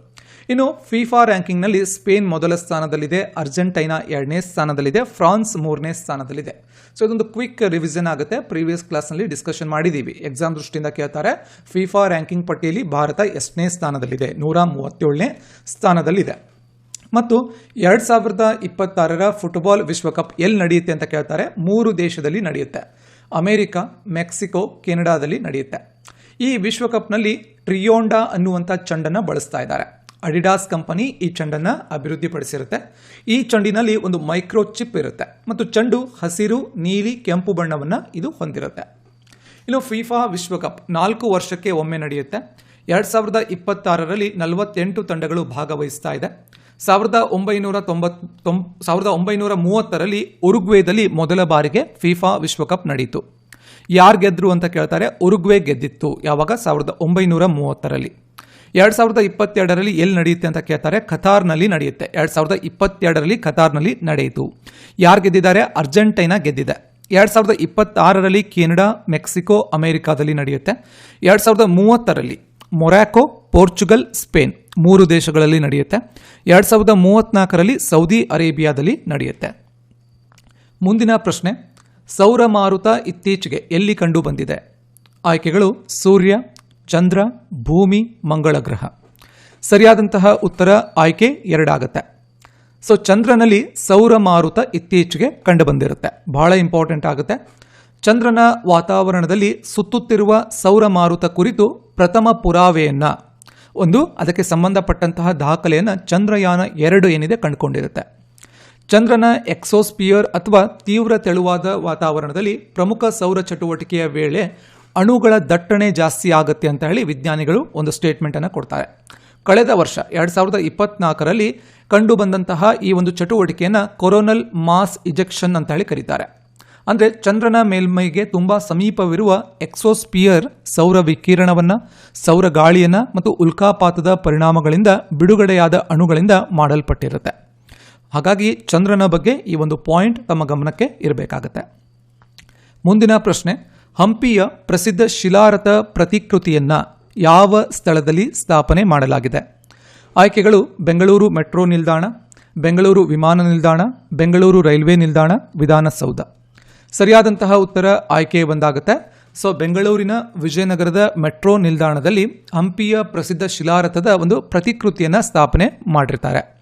ಇನ್ನು ಫಿಫಾ ರ್ಯಾಂಕಿಂಗ್ನಲ್ಲಿ ಸ್ಪೇನ್ ಮೊದಲ ಸ್ಥಾನದಲ್ಲಿದೆ, ಅರ್ಜೆಂಟೈನಾ ಎರಡನೇ ಸ್ಥಾನದಲ್ಲಿದೆ, ಫ್ರಾನ್ಸ್ ಮೂರನೇ ಸ್ಥಾನದಲ್ಲಿದೆ. ಸೊ ಇದೊಂದು ಕ್ವಿಕ್ ರಿವಿಷನ್ ಆಗುತ್ತೆ. ಪ್ರೀವಿಯಸ್ ಕ್ಲಾಸ್ನಲ್ಲಿ ಡಿಸ್ಕಷನ್ ಮಾಡಿದ್ದೀವಿ. ಎಕ್ಸಾಮ್ ದೃಷ್ಟಿಯಿಂದ ಕೇಳ್ತಾರೆ, ಫಿಫಾ ರ್ಯಾಂಕಿಂಗ್ ಪಟ್ಟಿಯಲ್ಲಿ ಭಾರತ ಎಷ್ಟನೇ ಸ್ಥಾನದಲ್ಲಿದೆ? ನೂರ ಮೂವತ್ತೇಳನೇ ಸ್ಥಾನದಲ್ಲಿದೆ. ಮತ್ತು ಎರಡು ಸಾವಿರದ ಇಪ್ಪತ್ತಾರರ ಫುಟ್ಬಾಲ್ ವಿಶ್ವಕಪ್ ಎಲ್ಲಿ ನಡೆಯುತ್ತೆ ಅಂತ ಕೇಳ್ತಾರೆ. ಮೂರು ದೇಶದಲ್ಲಿ ನಡೆಯುತ್ತೆ. ಅಮೆರಿಕ, ಮೆಕ್ಸಿಕೋ, ಕೆನಡಾದಲ್ಲಿ ನಡೆಯುತ್ತೆ. ಈ ವಿಶ್ವಕಪ್ನಲ್ಲಿ ಟ್ರಿಯೋಂಡಾ ಅನ್ನುವಂಥ ಚಂಡನ್ನು ಬಳಸ್ತಾ ಇದ್ದಾರೆ. ಅಡಿಡಾಸ್ ಕಂಪನಿ ಈ ಚೆಂಡನ್ನು ಅಭಿವೃದ್ಧಿಪಡಿಸಿರುತ್ತೆ. ಈ ಚೆಂಡಿನಲ್ಲಿ ಒಂದು ಮೈಕ್ರೋ ಚಿಪ್ ಇರುತ್ತೆ ಮತ್ತು ಚೆಂಡು, ಹಸಿರು, ನೀಲಿ, ಕೆಂಪು ಬಣ್ಣವನ್ನು ಇದು ಹೊಂದಿರುತ್ತೆ. ಇನ್ನು ಫಿಫಾ ವಿಶ್ವಕಪ್ ನಾಲ್ಕು ವರ್ಷಕ್ಕೆ ಒಮ್ಮೆ ನಡೆಯುತ್ತೆ. ಎರಡು ಸಾವಿರದ ಇಪ್ಪತ್ತಾರರಲ್ಲಿ ನಲವತ್ತೆಂಟು ತಂಡಗಳು ಭಾಗವಹಿಸ್ತಾ ಇದೆ. ಸಾವಿರದ ಒಂಬೈನೂರ ತೊಂಬತ್, ತೊಂ, ಸಾವಿರದ ಒಂಬೈನೂರ ಮೂವತ್ತರಲ್ಲಿ ಉರುಗ್ವೇದಲ್ಲಿ ಮೊದಲ ಬಾರಿಗೆ ಫಿಫಾ ವಿಶ್ವಕಪ್ ನಡೆಯಿತು ಯಾರು ಗೆದ್ರು ಅಂತ ಕೇಳ್ತಾರೆ, ಉರುಗ್ವೆ ಗೆದ್ದಿತ್ತು ಯಾವಾಗ? ಸಾವಿರದ ಒಂಬೈನೂರ ಮೂವತ್ತರಲ್ಲಿ. ಎರಡು ಸಾವಿರದ ಇಪ್ಪತ್ತೆರಡರಲ್ಲಿ ಎಲ್ಲಿ ನಡೆಯುತ್ತೆ ಅಂತ ಕೇಳ್ತಾರೆ ಖತಾರ್ನಲ್ಲಿ ನಡೆಯುತ್ತೆ. ಎರಡು ಸಾವಿರದ ಇಪ್ಪತ್ತೆರಡರಲ್ಲಿ ಖತಾರ್ನಲ್ಲಿ ನಡೆಯಿತು. ಯಾರು ಗೆದ್ದಿದ್ದಾರೆ? ಅರ್ಜೆಂಟೈನಾ ಗೆದ್ದಿದೆ. ಎರಡು ಸಾವಿರದ ಇಪ್ಪತ್ತಾರರಲ್ಲಿ ಕೆನಡಾ, ಮೆಕ್ಸಿಕೋ, ಅಮೆರಿಕಾದಲ್ಲಿ ನಡೆಯುತ್ತೆ. ಎರಡು ಸಾವಿರದ ಮೂವತ್ತರಲ್ಲಿ ಮೊರಾಕೋ ಪೋರ್ಚುಗಲ್, ಸ್ಪೇನ್ ಮೂರು ದೇಶಗಳಲ್ಲಿ ನಡೆಯುತ್ತೆ. ಎರಡು ಸಾವಿರದ ಮೂವತ್ತ್ನಾಲ್ಕರಲ್ಲಿ ಸೌದಿ ಅರೇಬಿಯಾದಲ್ಲಿ ನಡೆಯುತ್ತೆ. ಮುಂದಿನ ಪ್ರಶ್ನೆ ಸೌರ ಮಾರುತ ಇತ್ತೀಚೆಗೆ ಎಲ್ಲಿ ಕಂಡು ಬಂದಿದೆ ಆಯ್ಕೆಗಳು ಸೂರ್ಯ ಚಂದ್ರ, ಭೂಮಿ, ಮಂಗಳ ಗ್ರಹ. ಸರಿಯಾದಂತಹ ಉತ್ತರ ಆಯ್ಕೆ ಎರಡಾಗತ್ತೆ. ಸೊ ಚಂದ್ರನಲ್ಲಿ ಸೌರ ಮಾರುತ ಇತ್ತೀಚೆಗೆ ಕಂಡುಬಂದಿರುತ್ತೆ. ಬಹಳ ಇಂಪಾರ್ಟೆಂಟ್ ಆಗುತ್ತೆ. ಚಂದ್ರನ ವಾತಾವರಣದಲ್ಲಿ ಸುತ್ತುತ್ತಿರುವ ಸೌರ ಮಾರುತ ಕುರಿತು ಪ್ರಥಮ ಪುರಾವೆಯನ್ನು, ಒಂದು ಅದಕ್ಕೆ ಸಂಬಂಧಪಟ್ಟಂತಹ ದಾಖಲೆಯನ್ನು ಚಂದ್ರಯಾನ ಎರಡು ಏನಿದೆ ಕಂಡುಕೊಂಡಿರುತ್ತೆ. ಚಂದ್ರನ ಎಕ್ಸೋಸ್ಪಿಯರ್ ಅಥವಾ ತೀವ್ರ ತೆಳುವಾದ ವಾತಾವರಣದಲ್ಲಿ ಪ್ರಮುಖ ಸೌರ ಚಟುವಟಿಕೆಯ ವೇಳೆ ಅಣುಗಳ ದಟ್ಟಣೆ ಜಾಸ್ತಿ ಆಗುತ್ತೆ ಅಂತ ಹೇಳಿ ವಿಜ್ಞಾನಿಗಳು ಒಂದು ಸ್ಟೇಟ್ಮೆಂಟನ್ನು ಕೊಡ್ತಾರೆ. ಕಳೆದ ವರ್ಷ, ಎರಡು ಸಾವಿರದ ಇಪ್ಪತ್ನಾಲ್ಕರಲ್ಲಿ ಕಂಡು ಬಂದಂತಹ ಈ ಒಂದು ಚಟುವಟಿಕೆಯನ್ನು ಕೊರೋನಲ್ ಮಾಸ್ ಇಜೆಕ್ಷನ್ ಅಂತ ಹೇಳಿ ಕರೀತಾರೆ. ಅಂದರೆ ಚಂದ್ರನ ಮೇಲ್ಮೈಗೆ ತುಂಬ ಸಮೀಪವಿರುವ ಎಕ್ಸೋಸ್ಪಿಯರ್ ಸೌರ ವಿಕಿರಣವನ್ನು, ಸೌರ ಗಾಳಿಯನ್ನು ಮತ್ತು ಉಲ್ಕಾಪಾತದ ಪರಿಣಾಮಗಳಿಂದ ಬಿಡುಗಡೆಯಾದ ಅಣುಗಳಿಂದ ಮಾಡಲ್ಪಟ್ಟಿರುತ್ತೆ. ಹಾಗಾಗಿ ಚಂದ್ರನ ಬಗ್ಗೆ ಈ ಒಂದು ಪಾಯಿಂಟ್ ತಮ್ಮ ಗಮನಕ್ಕೆ ಇರಬೇಕಾಗತ್ತೆ. ಮುಂದಿನ ಪ್ರಶ್ನೆ ಹಂಪಿಯ ಪ್ರಸಿದ್ಧ ಶಿಲಾರಥ ಪ್ರತಿಕೃತಿಯನ್ನು ಯಾವ ಸ್ಥಳದಲ್ಲಿ ಸ್ಥಾಪನೆ ಮಾಡಲಾಗಿದೆ? ಆಯ್ಕೆಗಳು ಬೆಂಗಳೂರು ಮೆಟ್ರೋ ನಿಲ್ದಾಣ, ಬೆಂಗಳೂರು ವಿಮಾನ ನಿಲ್ದಾಣ, ಬೆಂಗಳೂರು ರೈಲ್ವೆ ನಿಲ್ದಾಣ, ವಿಧಾನಸೌಧ. ಸರಿಯಾದಂತಹ ಉತ್ತರ ಆಯ್ಕೆ ಬಂದಾಗುತ್ತೆ. ಸೊ, ಬೆಂಗಳೂರಿನ ವಿಜಯನಗರದ ಮೆಟ್ರೋ ನಿಲ್ದಾಣದಲ್ಲಿ ಹಂಪಿಯ ಪ್ರಸಿದ್ಧ ಶಿಲಾರಥದ ಒಂದು ಪ್ರತಿಕೃತಿಯನ್ನು ಸ್ಥಾಪನೆ ಮಾಡಿರ್ತಾರೆ.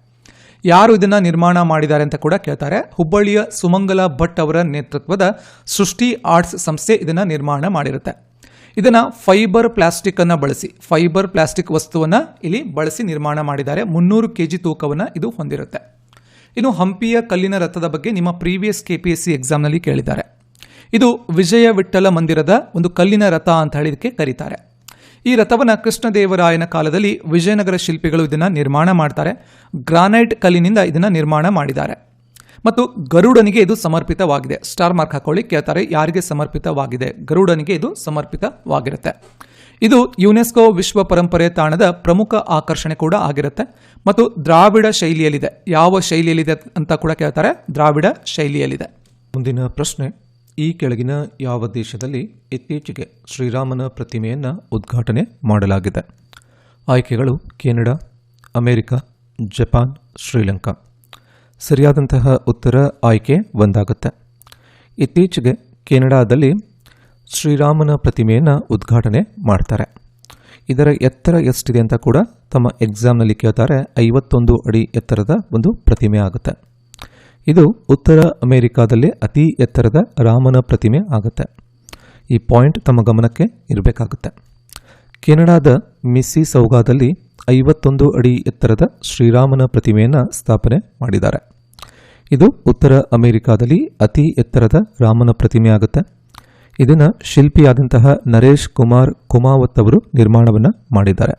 ಯಾರು ಇದನ್ನ ನಿರ್ಮಾಣ ಮಾಡಿದ್ದಾರೆ ಅಂತ ಕೂಡ ಕೇಳ್ತಾರೆ. ಹುಬ್ಬಳ್ಳಿಯ ಸುಮಂಗಲ ಭಟ್ ಅವರ ನೇತೃತ್ವದ ಸೃಷ್ಟಿ ಆರ್ಟ್ಸ್ ಸಂಸ್ಥೆ ಇದನ್ನ ನಿರ್ಮಾಣ ಮಾಡಿರುತ್ತೆ. ಇದನ್ನ ಫೈಬರ್ ಪ್ಲಾಸ್ಟಿಕ್ ಅನ್ನು ಬಳಸಿ, ಫೈಬರ್ ಪ್ಲಾಸ್ಟಿಕ್ ವಸ್ತುವನ್ನ ಇಲ್ಲಿ ಬಳಸಿ ನಿರ್ಮಾಣ ಮಾಡಿದ್ದಾರೆ. ಮುನ್ನೂರು ಕೆ ಜಿ ತೂಕವನ್ನು ಇದು ಹೊಂದಿರುತ್ತೆ. ಇನ್ನು ಹಂಪಿಯ ಕಲ್ಲಿನ ರಥದ ಬಗ್ಗೆ ನಿಮ್ಮ previous K P S C ಎಕ್ಸಾಮ್ನಲ್ಲಿ ಕೇಳಿದ್ದಾರೆ. ಇದು ವಿಜಯ ವಿಠ್ಠಲ ಮಂದಿರದ ಒಂದು ಕಲ್ಲಿನ ರಥ ಅಂತ ಹೇಳಿ ಇದಕ್ಕೆ ಕರೀತಾರೆ. ಈ ರಥವನ್ನು ಕೃಷ್ಣದೇವರಾಯನ ಕಾಲದಲ್ಲಿ ವಿಜಯನಗರ ಶಿಲ್ಪಿಗಳು ಇದನ್ನು ನಿರ್ಮಾಣ ಮಾಡ್ತಾರೆ. ಗ್ರಾನೈಟ್ ಕಲ್ಲಿನಿಂದ ಇದನ್ನು ನಿರ್ಮಾಣ ಮಾಡಿದ್ದಾರೆ. ಮತ್ತು ಗರುಡನಿಗೆ ಇದು ಸಮರ್ಪಿತವಾಗಿದೆ. ಸ್ಟಾರ್ ಮಾರ್ಕ್ ಹಾಕೊಳ್ಳಿ, ಕೇಳ್ತಾರೆ, ಯಾರಿಗೆ ಸಮರ್ಪಿತವಾಗಿದೆ? ಗರುಡನಿಗೆ ಇದು ಸಮರ್ಪಿತವಾಗಿರುತ್ತೆ. ಇದು ಯುನೆಸ್ಕೋ ವಿಶ್ವ ಪರಂಪರೆ ತಾಣದ ಪ್ರಮುಖ ಆಕರ್ಷಣೆ ಕೂಡ ಆಗಿರುತ್ತೆ. ಮತ್ತು ದ್ರಾವಿಡ ಶೈಲಿಯಲ್ಲಿದೆ. ಯಾವ ಶೈಲಿಯಲ್ಲಿದೆ ಅಂತ ಕೂಡ ಕೇಳ್ತಾರೆ. ದ್ರಾವಿಡ ಶೈಲಿಯಲ್ಲಿದೆ. ಮುಂದಿನ ಪ್ರಶ್ನೆ. ಈ ಕೆಳಗಿನ ಯಾವ ದೇಶದಲ್ಲಿ ಇತ್ತೀಚೆಗೆ ಶ್ರೀರಾಮನ ಪ್ರತಿಮೆಯನ್ನು ಉದ್ಘಾಟನೆ ಮಾಡಲಾಗಿದೆ? ಆಯ್ಕೆಗಳು ಕೆನಡಾ, ಅಮೆರಿಕ, ಜಪಾನ್, ಶ್ರೀಲಂಕಾ. ಸರಿಯಾದಂತಹ ಉತ್ತರ ಆಯ್ಕೆ ಒಂದಾಗುತ್ತೆ. ಇತ್ತೀಚೆಗೆ ಕೆನಡಾದಲ್ಲಿ ಶ್ರೀರಾಮನ ಪ್ರತಿಮೆಯನ್ನು ಉದ್ಘಾಟನೆ ಮಾಡ್ತಾರೆ. ಇದರ ಎತ್ತರ ಎಷ್ಟಿದೆ ಅಂತ ಕೂಡ ತಮ್ಮ ಎಕ್ಸಾಮ್ನಲ್ಲಿ ಕೇಳ್ತಾರೆ. ಐವತ್ತೊಂದು ಅಡಿ ಎತ್ತರದ ಒಂದು ಪ್ರತಿಮೆ ಆಗುತ್ತೆ. ಇದು ಉತ್ತರ ಅಮೆರಿಕಾದಲ್ಲಿ ಅತಿ ಎತ್ತರದ ರಾಮನ ಪ್ರತಿಮೆ ಆಗುತ್ತೆ. ಈ ಪಾಯಿಂಟ್ ತಮ್ಮ ಗಮನಕ್ಕೆ ಇರಬೇಕಾಗುತ್ತೆ. ಕೆನಡಾದ ಮಿಸ್ಸಿ ಸೌಗಾದಲ್ಲಿ ಐವತ್ತೊಂದು ಅಡಿ ಎತ್ತರದ ಶ್ರೀರಾಮನ ಪ್ರತಿಮೆಯನ್ನು ಸ್ಥಾಪನೆ ಮಾಡಿದ್ದಾರೆ. ಇದು ಉತ್ತರ ಅಮೆರಿಕಾದಲ್ಲಿ ಅತಿ ಎತ್ತರದ ರಾಮನ ಪ್ರತಿಮೆ ಆಗುತ್ತೆ. ಇದನ್ನು ಶಿಲ್ಪಿಯಾದಂತಹ ನರೇಶ್ ಕುಮಾರ್ ಕುಮಾವತ್ ಅವರು ನಿರ್ಮಾಣವನ್ನು ಮಾಡಿದ್ದಾರೆ.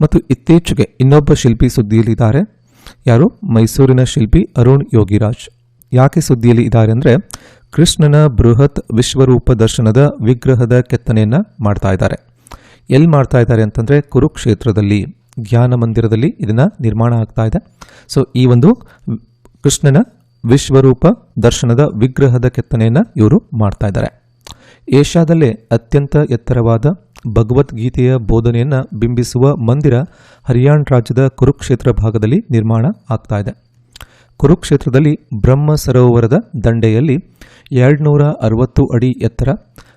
ಮತ್ತು ಇತ್ತೀಚೆಗೆ ಇನ್ನೊಬ್ಬ ಶಿಲ್ಪಿ ಸುದ್ದಿಯಲ್ಲಿದ್ದಾರೆ. ಯಾರು? ಮೈಸೂರಿನ ಶಿಲ್ಪಿ ಅರುಣ್ ಯೋಗಿರಾಜ್. ಯಾಕೆ ಸುದ್ದಿಯಲ್ಲಿ ಇದ್ದಾರೆ ಅಂದರೆ ಕೃಷ್ಣನ ಬೃಹತ್ ವಿಶ್ವರೂಪ ದರ್ಶನದ ವಿಗ್ರಹದ ಕೆತ್ತನೆಯನ್ನು ಮಾಡ್ತಾ ಇದ್ದಾರೆ. ಎಲ್ಲಿ ಮಾಡ್ತಾ ಇದ್ದಾರೆ ಅಂತಂದರೆ, ಕುರುಕ್ಷೇತ್ರದಲ್ಲಿ, ಜ್ಞಾನ ಮಂದಿರದಲ್ಲಿ ಇದನ್ನು ನಿರ್ಮಾಣ ಆಗ್ತಾ ಇದೆ. ಸೊ ಈ ಒಂದು ಕೃಷ್ಣನ ವಿಶ್ವರೂಪ ದರ್ಶನದ ವಿಗ್ರಹದ ಕೆತ್ತನೆಯನ್ನು ಇವರು ಮಾಡ್ತಾ ಇದ್ದಾರೆ. ಏಷ್ಯಾದಲ್ಲೇ ಅತ್ಯಂತ ಎತ್ತರವಾದ ಭಗವದ್ಗೀತೆಯ ಬೋಧನೆಯನ್ನು ಬಿಂಬಿಸುವ ಮಂದಿರ ಹರಿಯಾಣ ರಾಜ್ಯದ ಕುರುಕ್ಷೇತ್ರ ಭಾಗದಲ್ಲಿ ನಿರ್ಮಾಣ ಆಗ್ತಾ ಇದೆ. ಕುರುಕ್ಷೇತ್ರದಲ್ಲಿ ಬ್ರಹ್ಮ ಸರೋವರದ ದಂಡೆಯಲ್ಲಿ ಎರಡುನೂರ ಅರವತ್ತು ಅಡಿ ಎತ್ತರ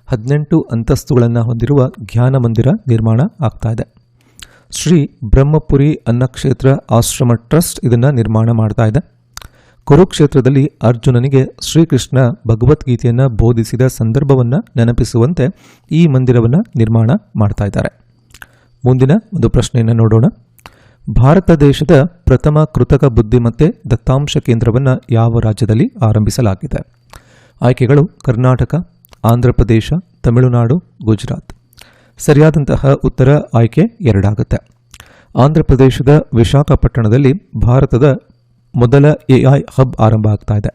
ಹದಿನೆಂಟು ಅಂತಸ್ತುಗಳನ್ನು ಹೊಂದಿರುವ ಧ್ಯಾನ ಮಂದಿರ ನಿರ್ಮಾಣ ಆಗ್ತಾ ಇದೆ. ಶ್ರೀ ಬ್ರಹ್ಮಪುರಿ ಅನ್ನಕ್ಷೇತ್ರ ಆಶ್ರಮ ಟ್ರಸ್ಟ್ ಇದನ್ನು ನಿರ್ಮಾಣ ಮಾಡ್ತಾ ಇದೆ. ಕುರುಕ್ಷೇತ್ರದಲ್ಲಿ ಅರ್ಜುನನಿಗೆ ಶ್ರೀಕೃಷ್ಣ ಭಗವದ್ಗೀತೆಯನ್ನು ಬೋಧಿಸಿದ ಸಂದರ್ಭವನ್ನು ನೆನಪಿಸುವಂತೆ ಈ ಮಂದಿರವನ್ನು ನಿರ್ಮಾಣ ಮಾಡ್ತಾ ಇದ್ದಾರೆ. ಮುಂದಿನ ಒಂದು ಪ್ರಶ್ನೆಯನ್ನು ನೋಡೋಣ. ಭಾರತ ದೇಶದ ಪ್ರಥಮ ಕೃತಕ ಬುದ್ಧಿಮತ್ತೆ ದತ್ತಾಂಶ ಕೇಂದ್ರವನ್ನು ಯಾವ ರಾಜ್ಯದಲ್ಲಿ ಆರಂಭಿಸಲಾಗಿದೆ? ಆಯ್ಕೆಗಳು ಕರ್ನಾಟಕ ಆಂಧ್ರಪ್ರದೇಶ ತಮಿಳುನಾಡು, ಗುಜರಾತ್. ಸರಿಯಾದಂತಹ ಉತ್ತರ ಆಯ್ಕೆ ಎರಡಾಗುತ್ತೆ. ಆಂಧ್ರಪ್ರದೇಶದ ವಿಶಾಖಪಟ್ಟಣದಲ್ಲಿ ಭಾರತದ ಮೊದಲ ಎಐ ಹಬ್ ಆರಂಭ ಆಗ್ತಾ ಇದೆ.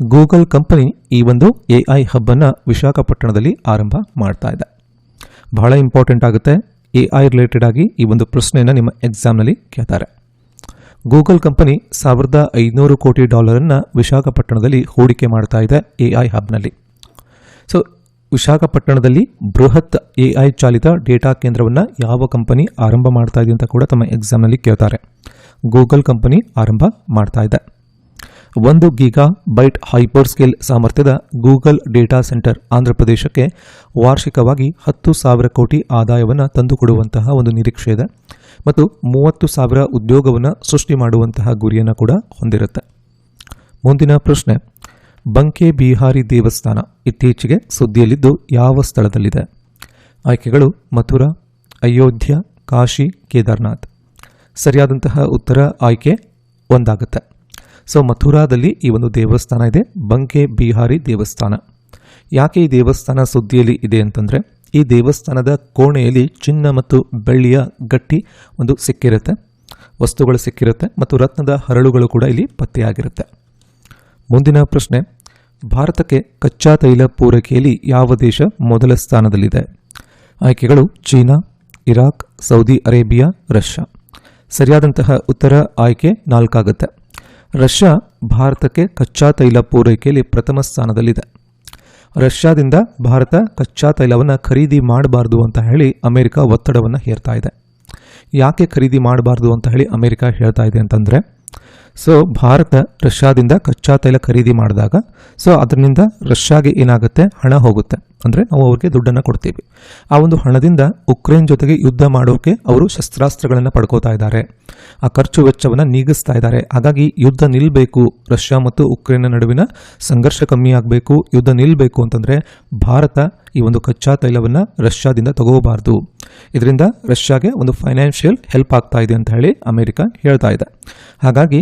ಗೂಗಲ್ ಕಂಪನಿ ಈ ಒಂದು ಎಐ ಹಬ್ ಅನ್ನು ವಿಶಾಖಪಟ್ಟಣದಲ್ಲಿ ಆರಂಭ ಮಾಡ್ತಾ ಇದೆ. ಬಹಳ ಇಂಪಾರ್ಟೆಂಟ್ ಆಗುತ್ತೆ. ಎಐ ರಿಲೇಟೆಡ್ ಆಗಿ ಈ ಒಂದು ಪ್ರಶ್ನೆಯನ್ನು ನಿಮ್ಮ ಎಕ್ಸಾಮ್ನಲ್ಲಿ ಕೇಳ್ತಾರೆ. ಗೂಗಲ್ ಕಂಪನಿ ಸಾವಿರದ ಐದುನೂರು ಕೋಟಿ ಡಾಲರನ್ನು ವಿಶಾಖಪಟ್ಟಣದಲ್ಲಿ ಹೂಡಿಕೆ ಮಾಡ್ತಾ ಇದೆ ಐ ಹಬ್ನಲ್ಲಿ. ಸೊ ವಿಶಾಖಪಟ್ಟಣದಲ್ಲಿ ಬೃಹತ್ ಎಐ ಚಾಲಿತ ಡೇಟಾ ಕೇಂದ್ರವನ್ನು ಯಾವ ಕಂಪನಿ ಆರಂಭ ಮಾಡ್ತಾ ಇದೆ ಅಂತ ಕೂಡ ತಮ್ಮ ಎಕ್ಸಾಮ್ನಲ್ಲಿ ಕೇಳ್ತಾರೆ. ಗೂಗಲ್ ಕಂಪನಿ ಆರಂಭ ಮಾಡ್ತಾ ಇದೆ. ಒಂದು ಗೀಗಾ ಬೈಟ್ ಹೈಪರ್ ಸ್ಕೇಲ್ ಸಾಮರ್ಥ್ಯದ ಗೂಗಲ್ ಡೇಟಾ ಸೆಂಟರ್ ಆಂಧ್ರಪ್ರದೇಶಕ್ಕೆ ವಾರ್ಷಿಕವಾಗಿ ಹತ್ತು ಸಾವಿರ ಕೋಟಿ ಆದಾಯವನ್ನು ತಂದುಕೊಡುವಂತಹ ಒಂದು ನಿರೀಕ್ಷೆ ಇದೆ ಮತ್ತು ಮೂವತ್ತು ಸಾವಿರ ಉದ್ಯೋಗವನ್ನು ಸೃಷ್ಟಿ ಮಾಡುವಂತಹ ಗುರಿಯನ್ನು ಕೂಡ ಹೊಂದಿರುತ್ತೆ. ಮುಂದಿನ ಪ್ರಶ್ನೆ, ಬಂಕೆ ಬಿಹಾರಿ ದೇವಸ್ಥಾನ ಇತ್ತೀಚೆಗೆ ಸುದ್ದಿಯಲ್ಲಿದ್ದು ಯಾವ ಸ್ಥಳದಲ್ಲಿದೆ? ಆಯ್ಕೆಗಳು ಮಥುರಾ, ಅಯೋಧ್ಯ, ಕಾಶಿ, ಕೇದಾರ್ನಾಥ್. ಸರಿಯಾದಂತಹ ಉತ್ತರ ಆಯ್ಕೆ ಒಂದಾಗುತ್ತೆ. ಸೊ ಮಥುರಾದಲ್ಲಿ ಈ ಒಂದು ದೇವಸ್ಥಾನ ಇದೆ, ಬಂಕೆ ಬಿಹಾರಿ ದೇವಸ್ಥಾನ. ಯಾಕೆ ಈ ದೇವಸ್ಥಾನ ಸುದ್ದಿಯಲ್ಲಿ ಇದೆ ಅಂತಂದರೆ, ಈ ದೇವಸ್ಥಾನದ ಕೋಣೆಯಲ್ಲಿ ಚಿನ್ನ ಮತ್ತು ಬೆಳ್ಳಿಯ ಗಟ್ಟಿ ಒಂದು ಸಿಕ್ಕಿರುತ್ತೆ, ವಸ್ತುಗಳು ಸಿಕ್ಕಿರುತ್ತೆ ಮತ್ತು ರತ್ನದ ಹರಳುಗಳು ಕೂಡ ಇಲ್ಲಿ ಪತ್ತೆಯಾಗಿರುತ್ತೆ. ಮುಂದಿನ ಪ್ರಶ್ನೆ, ಭಾರತಕ್ಕೆ ಕಚ್ಚಾ ತೈಲ ಪೂರೈಕೆಯಲ್ಲಿ ಯಾವ ದೇಶ ಮೊದಲ ಸ್ಥಾನದಲ್ಲಿದೆ? ಆಯ್ಕೆಗಳು China, Iraq, Saudi Arabia, Russia. ಸರಿಯಾದಂತಹ ಉತ್ತರ ಆಯ್ಕೆ ನಾಲ್ಕಾಗುತ್ತೆ. ರಷ್ಯಾ ಭಾರತಕ್ಕೆ ಕಚ್ಚಾ ತೈಲ ಪೂರೈಕೆಯಲ್ಲಿ ಪ್ರಥಮ ಸ್ಥಾನದಲ್ಲಿದೆ. ರಷ್ಯಾದಿಂದ ಭಾರತ ಕಚ್ಚಾ ತೈಲವನ್ನು ಖರೀದಿ ಮಾಡಬಾರ್ದು ಅಂತ ಹೇಳಿ ಅಮೆರಿಕ ಒತ್ತಡವನ್ನು ಹೇರ್ತಾ ಇದೆ. ಯಾಕೆ ಖರೀದಿ ಮಾಡಬಾರ್ದು ಅಂತ ಹೇಳಿ ಅಮೆರಿಕ ಹೇಳ್ತಾ ಇದೆ ಅಂತಂದರೆ, ಸೊ ಭಾರತ ರಷ್ಯಾದಿಂದ ಕಚ್ಚಾ ತೈಲ ಖರೀದಿ ಮಾಡಿದಾಗ, ಸೊ ಅದರಿಂದ ರಷ್ಯಾಗೆ ಏನಾಗುತ್ತೆ? ಹಣ ಹೋಗುತ್ತೆ. ಅಂದರೆ ನಾವು ಅವ್ರಿಗೆ ದುಡ್ಡನ್ನು ಕೊಡ್ತೀವಿ. ಆ ಒಂದು ಹಣದಿಂದ ಉಕ್ರೇನ್ ಜೊತೆಗೆ ಯುದ್ಧ ಮಾಡೋಕೆ ಅವರು ಶಸ್ತ್ರಾಸ್ತ್ರಗಳನ್ನು ಪಡ್ಕೋತಾ ಇದ್ದಾರೆ. ಆ ಖರ್ಚು ವೆಚ್ಚವನ್ನು ನೀಗಿಸ್ತಾ ಇದ್ದಾರೆ. ಹಾಗಾಗಿ ಯುದ್ಧ ನಿಲ್ಲಬೇಕು ರಷ್ಯಾ ಮತ್ತು ಉಕ್ರೇನ್ನ ನಡುವಿನ ಸಂಘರ್ಷ ಕಮ್ಮಿ ಆಗಬೇಕು, ಯುದ್ಧ ನಿಲ್ಲಬೇಕು ಅಂತಂದರೆ ಭಾರತ ಈ ಒಂದು ಕಚ್ಚಾ ತೈಲವನ್ನು ರಷ್ಯಾದಿಂದ ತಗೋಬಾರ್ದು. ಇದರಿಂದ ರಷ್ಯಾಗೆ ಒಂದು ಫೈನಾನ್ಷಿಯಲ್ ಹೆಲ್ಪ್ ಆಗ್ತಾ ಇದೆ ಅಂತ ಹೇಳಿ ಅಮೆರಿಕ ಹೇಳ್ತಾ ಇದೆ. ಹಾಗಾಗಿ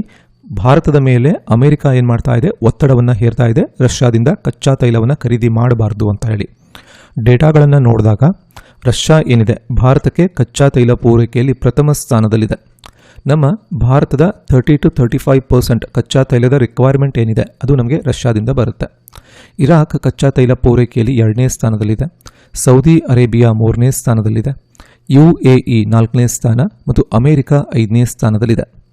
ಭಾರತದ ಮೇಲೆ ಅಮೆರಿಕ ಏನು ಮಾಡ್ತಾ ಇದೆ? ಒತ್ತಡವನ್ನು ಹೇರ್ತಾ ಇದೆ. ರಷ್ಯಾದಿಂದ ಕಚ್ಚಾ ತೈಲವನ್ನು ಖರೀದಿ ಮಾಡಬಾರ್ದು ಅಂತ ಹೇಳಿ. ಡೇಟಾಗಳನ್ನು ನೋಡಿದಾಗ ರಷ್ಯಾ ಏನಿದೆ? ಭಾರತಕ್ಕೆ ಕಚ್ಚಾ ತೈಲ ಪೂರೈಕೆಯಲ್ಲಿ ಪ್ರಥಮ ಸ್ಥಾನದಲ್ಲಿದೆ. ನಮ್ಮ ಭಾರತದ thirty two thirty five percent ಕಚ್ಚಾ ತೈಲದ ರಿಕ್ವೈರ್ಮೆಂಟ್ ಏನಿದೆ? ಅದು ನಮಗೆ ರಷ್ಯಾದಿಂದ ಬರುತ್ತೆ. ಇರಾಕ್ ಕಚ್ಚಾ ತೈಲ ಪೂರೈಕೆಯಲ್ಲಿ ಎರಡನೇ ಸ್ಥಾನದಲ್ಲಿದೆ. ಸೌದಿ ಅರೇಬಿಯಾ ಮೂರನೇ ಸ್ಥಾನದಲ್ಲಿದೆ. ಯು ಎ ಇ ನಾಲ್ಕನೇ ಸ್ಥಾನ ಮತ್ತು ಅಮೆರಿಕ ಐದನೇ ಸ್ಥಾನದಲ್ಲಿದೆ.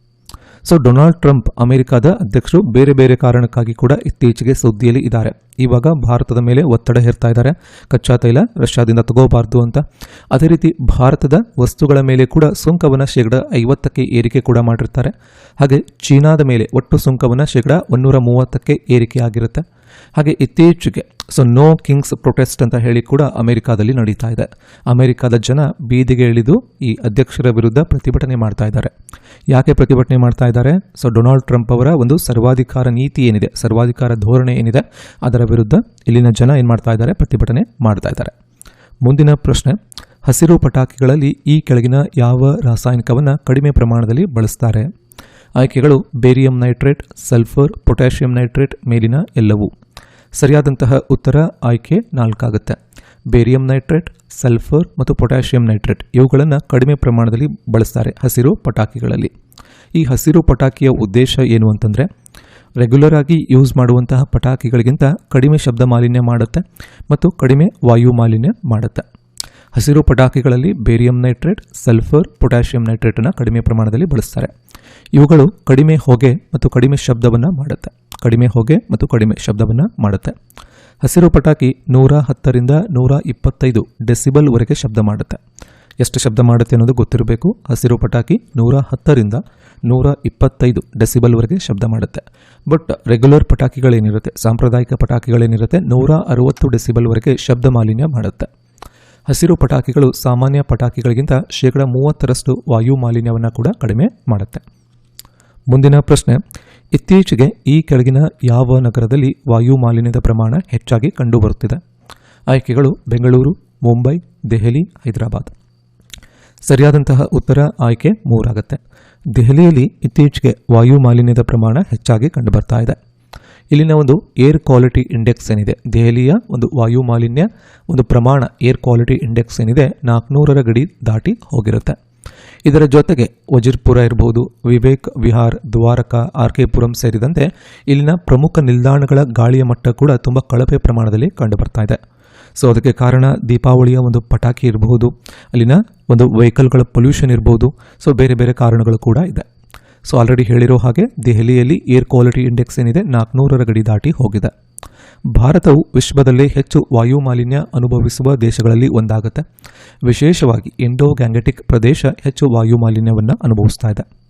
ಸೊ ಡೊನಾಲ್ಡ್ ಟ್ರಂಪ್ ಅಮೆರಿಕದ ಅಧ್ಯಕ್ಷರು ಬೇರೆ ಬೇರೆ ಕಾರಣಕ್ಕಾಗಿ ಕೂಡ ಇತ್ತೀಚೆಗೆ ಸುದ್ದಿಯಲ್ಲಿ ಇದ್ದಾರೆ. ಇವಾಗ ಭಾರತದ ಮೇಲೆ ಒತ್ತಡ ಹೇರ್ತಾ ಇದ್ದಾರೆ. ಕಚ್ಚಾ ತೈಲ ರಷ್ಯಾದಿಂದ ತಗೋಬಾರ್ದು ಅಂತ. ಅದೇ ರೀತಿ ಭಾರತದ ವಸ್ತುಗಳ ಮೇಲೆ ಕೂಡ ಸುಂಕವನ್ನು ಶೇಕಡ ಐವತ್ತಕ್ಕೆ ಏರಿಕೆ ಕೂಡ ಮಾಡಿರ್ತಾರೆ. ಹಾಗೆ ಚೀನಾದ ಮೇಲೆ ಒಟ್ಟು ಸುಂಕವನ್ನು ಶೇಕಡ ಒನ್ನೂರ ಮೂವತ್ತಕ್ಕೆ ಏರಿಕೆ ಆಗಿರುತ್ತೆ ಹಾಗೆ ಇತ್ತೀಚೆಗೆ ಸೊ ನೋ ಕಿಂಗ್ಸ್ ಪ್ರೊಟೆಸ್ಟ್ ಅಂತ ಹೇಳಿ ಕೂಡ ಅಮೆರಿಕಾದಲ್ಲಿ ನಡೀತಾ ಇದೆ. ಅಮೆರಿಕಾದ ಜನ ಬೀದಿಗೆ ಇಳಿದು ಈ ಅಧ್ಯಕ್ಷರ ವಿರುದ್ಧ ಪ್ರತಿಭಟನೆ ಮಾಡ್ತಾ ಇದ್ದಾರೆ. ಯಾಕೆ ಪ್ರತಿಭಟನೆ ಮಾಡ್ತಾ ಇದ್ದಾರೆ? ಸೊ ಡೊನಾಲ್ಡ್ ಟ್ರಂಪ್ ಅವರ ಒಂದು ಸರ್ವಾಧಿಕಾರ ನೀತಿ ಏನಿದೆ, ಸರ್ವಾಧಿಕಾರ ಧೋರಣೆ ಏನಿದೆ, ಅದರ ವಿರುದ್ಧ ಇಲ್ಲಿನ ಜನ ಏನು ಮಾಡ್ತಾ ಇದ್ದಾರೆ? ಪ್ರತಿಭಟನೆ ಮಾಡ್ತಾ ಇದ್ದಾರೆ. ಮುಂದಿನ ಪ್ರಶ್ನೆ, ಹಸಿರು ಪಟಾಕಿಗಳಲ್ಲಿ ಈ ಕೆಳಗಿನ ಯಾವ ರಾಸಾಯನಿಕವನ್ನು ಕಡಿಮೆ ಪ್ರಮಾಣದಲ್ಲಿ ಬಳಸ್ತಾರೆ? ಆಯ್ಕೆಗಳು barium nitrate, sulphur, potassium nitrate ಮೇಲಿನ ಎಲ್ಲವೂ. ಸರಿಯಾದಂತಹ ಉತ್ತರ ಆಯ್ಕೆ ನಾಲ್ಕಾಗುತ್ತೆ. ಬೇರಿಯಂ ನೈಟ್ರೇಟ್, ಸಲ್ಫರ್ ಮತ್ತು ಪೊಟ್ಯಾಷಿಯಂ ನೈಟ್ರೇಟ್ ಇವುಗಳನ್ನು ಕಡಿಮೆ ಪ್ರಮಾಣದಲ್ಲಿ ಬಳಸ್ತಾರೆ ಹಸಿರು ಪಟಾಕಿಗಳಲ್ಲಿ. ಈ ಹಸಿರು ಪಟಾಕಿಯ ಉದ್ದೇಶ ಏನು ಅಂತಂದರೆ ರೆಗ್ಯುಲರ್ ಆಗಿ ಯೂಸ್ ಮಾಡುವಂತಹ ಪಟಾಕಿಗಳಿಗಿಂತ ಕಡಿಮೆ ಶಬ್ದ ಮಾಲಿನ್ಯ ಮಾಡುತ್ತೆ ಮತ್ತು ಕಡಿಮೆ ವಾಯು ಮಾಲಿನ್ಯ ಮಾಡುತ್ತೆ. ಹಸಿರು ಪಟಾಕಿಗಳಲ್ಲಿ ಬೇರಿಯಂ ನೈಟ್ರೇಟ್, ಸಲ್ಫರ್, ಪೊಟ್ಯಾಷಿಯಂ ನೈಟ್ರೇಟನ್ನು ಕಡಿಮೆ ಪ್ರಮಾಣದಲ್ಲಿ ಬಳಸ್ತಾರೆ. ಇವುಗಳು ಕಡಿಮೆ ಹೊಗೆ ಮತ್ತು ಕಡಿಮೆ ಶಬ್ದವನ್ನು ಮಾಡುತ್ತೆ. ಕಡಿಮೆ ಹೊಗೆ ಮತ್ತು ಕಡಿಮೆ ಶಬ್ದವನ್ನು ಮಾಡುತ್ತೆ. ಹಸಿರು ಪಟಾಕಿ ನೂರ ಹತ್ತರಿಂದ ನೂರ ಇಪ್ಪತ್ತೈದು ಡೆಸಿಬಲ್ವರೆಗೆ ಶಬ್ದ ಮಾಡುತ್ತೆ. ಎಷ್ಟು ಶಬ್ದ ಮಾಡುತ್ತೆ ಅನ್ನೋದು ಗೊತ್ತಿರಬೇಕು. ಹಸಿರು ಪಟಾಕಿ ನೂರ ಹತ್ತರಿಂದ ನೂರ ಇಪ್ಪತ್ತೈದು ಡೆಸಿಬಲ್ವರೆಗೆ ಶಬ್ದ ಮಾಡುತ್ತೆ. ಬಟ್ ರೆಗ್ಯುಲರ್ ಪಟಾಕಿಗಳೇನಿರುತ್ತೆ, ಸಾಂಪ್ರದಾಯಿಕ ಪಟಾಕಿಗಳೇನಿರುತ್ತೆ, ನೂರ ಅರವತ್ತು ಡೆಸಿಬಲ್ವರೆಗೆ ಶಬ್ದ ಮಾಲಿನ್ಯ ಮಾಡುತ್ತೆ. ಹಸಿರು ಪಟಾಕಿಗಳು ಸಾಮಾನ್ಯ ಪಟಾಕಿಗಳಿಗಿಂತ ಶೇಕಡ ಮೂವತ್ತರಷ್ಟು ವಾಯು ಮಾಲಿನ್ಯವನ್ನು ಕೂಡ ಕಡಿಮೆ ಮಾಡುತ್ತೆ. ಮುಂದಿನ ಪ್ರಶ್ನೆ ಇತ್ತೀಚೆಗೆ ಈ ಕೆಳಗಿನ ಯಾವ ನಗರದಲ್ಲಿ ವಾಯು ಮಾಲಿನ್ಯದ ಪ್ರಮಾಣ ಹೆಚ್ಚಾಗಿ ಕಂಡುಬರುತ್ತಿದೆ? ಆಯ್ಕೆಗಳು ಬೆಂಗಳೂರು, ಮುಂಬೈ, ದೆಹಲಿ, ಹೈದರಾಬಾದ್. ಸರಿಯಾದಂತಹ ಉತ್ತರ ಆಯ್ಕೆ ಮೂರಾಗುತ್ತೆ. ದೆಹಲಿಯಲ್ಲಿ ಇತ್ತೀಚೆಗೆ ವಾಯು ಮಾಲಿನ್ಯದ ಪ್ರಮಾಣ ಹೆಚ್ಚಾಗಿ ಕಂಡುಬರ್ತಾ ಇದೆ. ಇಲ್ಲಿನ ಒಂದು ಏರ್ ಕ್ವಾಲಿಟಿ ಇಂಡೆಕ್ಸ್ ಏನಿದೆ? ದೆಹಲಿಯ ಒಂದು ವಾಯು ಮಾಲಿನ್ಯ ಒಂದು ಪ್ರಮಾಣ ಏರ್ ಕ್ವಾಲಿಟಿ ಇಂಡೆಕ್ಸ್ ಏನಿದೆ? ನಾಲ್ಕುನೂರರ ಗಡಿ ದಾಟಿ ಹೋಗಿರುತ್ತೆ. ಇದರ ಜೊತೆಗೆ ವಜೀರ್ಪುರ ಇರಬಹುದು ವಿವೇಕ್, ವಿಹಾರ್, ದ್ವಾರಕಾ ಆರ್ ಕೆ ಪುರಂ ಸೇರಿದಂತೆ ಇಲ್ಲಿನ ಪ್ರಮುಖ ನಿಲ್ದಾಣಗಳ ಗಾಳಿಯ ಮಟ್ಟ ಕೂಡ ತುಂಬ ಕಳಪೆ ಪ್ರಮಾಣದಲ್ಲಿ ಕಂಡುಬರ್ತಾ ಇದೆ. ಸೊ ಅದಕ್ಕೆ ಕಾರಣ ದೀಪಾವಳಿಯ ಒಂದು ಪಟಾಕಿ ಇರಬಹುದು, ಅಲ್ಲಿನ ಒಂದು ವೆಹಿಕಲ್ಗಳ ಪೊಲ್ಯೂಷನ್ ಇರಬಹುದು ಸೊ ಬೇರೆ ಬೇರೆ ಕಾರಣಗಳು ಕೂಡ ಇದೆ. ಸೊ ಆಲ್ರೆಡಿ ಹೇಳಿರೋ ಹಾಗೆ ದೆಹಲಿಯಲ್ಲಿ ಏರ್ ಕ್ವಾಲಿಟಿ ಇಂಡೆಕ್ಸ್ ಏನಿದೆ ನಾಲ್ಕುನೂರರ ಗಡಿ ದಾಟಿ ಹೋಗಿದೆ. ಭಾರತವು ವಿಶ್ವದಲ್ಲೇ ಹೆಚ್ಚು ವಾಯು ಮಾಲಿನ್ಯ ಅನುಭವಿಸುವ ದೇಶಗಳಲ್ಲಿ ಒಂದಾಗುತ್ತೆ. ವಿಶೇಷವಾಗಿ ಇಂಡೋ ಗ್ಯಾಂಗೆಟಿಕ್ ಪ್ರದೇಶ ಹೆಚ್ಚು ವಾಯು ಮಾಲಿನ್ಯವನ್ನು ಅನುಭವಿಸ್ತಾ ಇದೆ.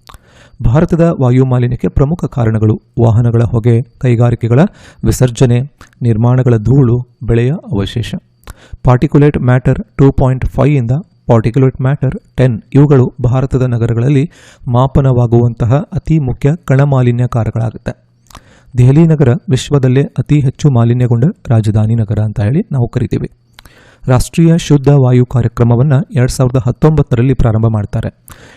ಭಾರತದ ವಾಯು ಮಾಲಿನ್ಯಕ್ಕೆ ಪ್ರಮುಖ ಕಾರಣಗಳು ವಾಹನಗಳ ಹೊಗೆ, ಕೈಗಾರಿಕೆಗಳ ವಿಸರ್ಜನೆ, ನಿರ್ಮಾಣಗಳ ಧೂಳು, ಬೆಳೆಯ ಅವಶೇಷ. Particulate matter two point five ಇಂದ ಪಾರ್ಟಿಕ್ಯುಲೇಟ್ ಮ್ಯಾಟರ್ ಟೆನ್ ಇವುಗಳು ಭಾರತದ ನಗರಗಳಲ್ಲಿ ಮಾಪನವಾಗುವಂತಹ ಅತಿ ಮುಖ್ಯ ಕಣಮಾಲಿನ್ಯಕಾರಗಳಾಗುತ್ತೆ. ದೆಹಲಿ ನಗರ ವಿಶ್ವದಲ್ಲೇ ಅತಿ ಹೆಚ್ಚು ಮಾಲಿನ್ಯಗೊಂಡ ರಾಜಧಾನಿ ನಗರ ಅಂತ ಹೇಳಿ ನಾವು ಕರಿತೀವಿ. ರಾಷ್ಟ್ರೀಯ ಶುದ್ಧ ವಾಯು ಕಾರ್ಯಕ್ರಮವನ್ನು ಎರಡು ಸಾವಿರದ ಹತ್ತೊಂಬತ್ತರಲ್ಲಿ ಪ್ರಾರಂಭ ಮಾಡ್ತಾರೆ.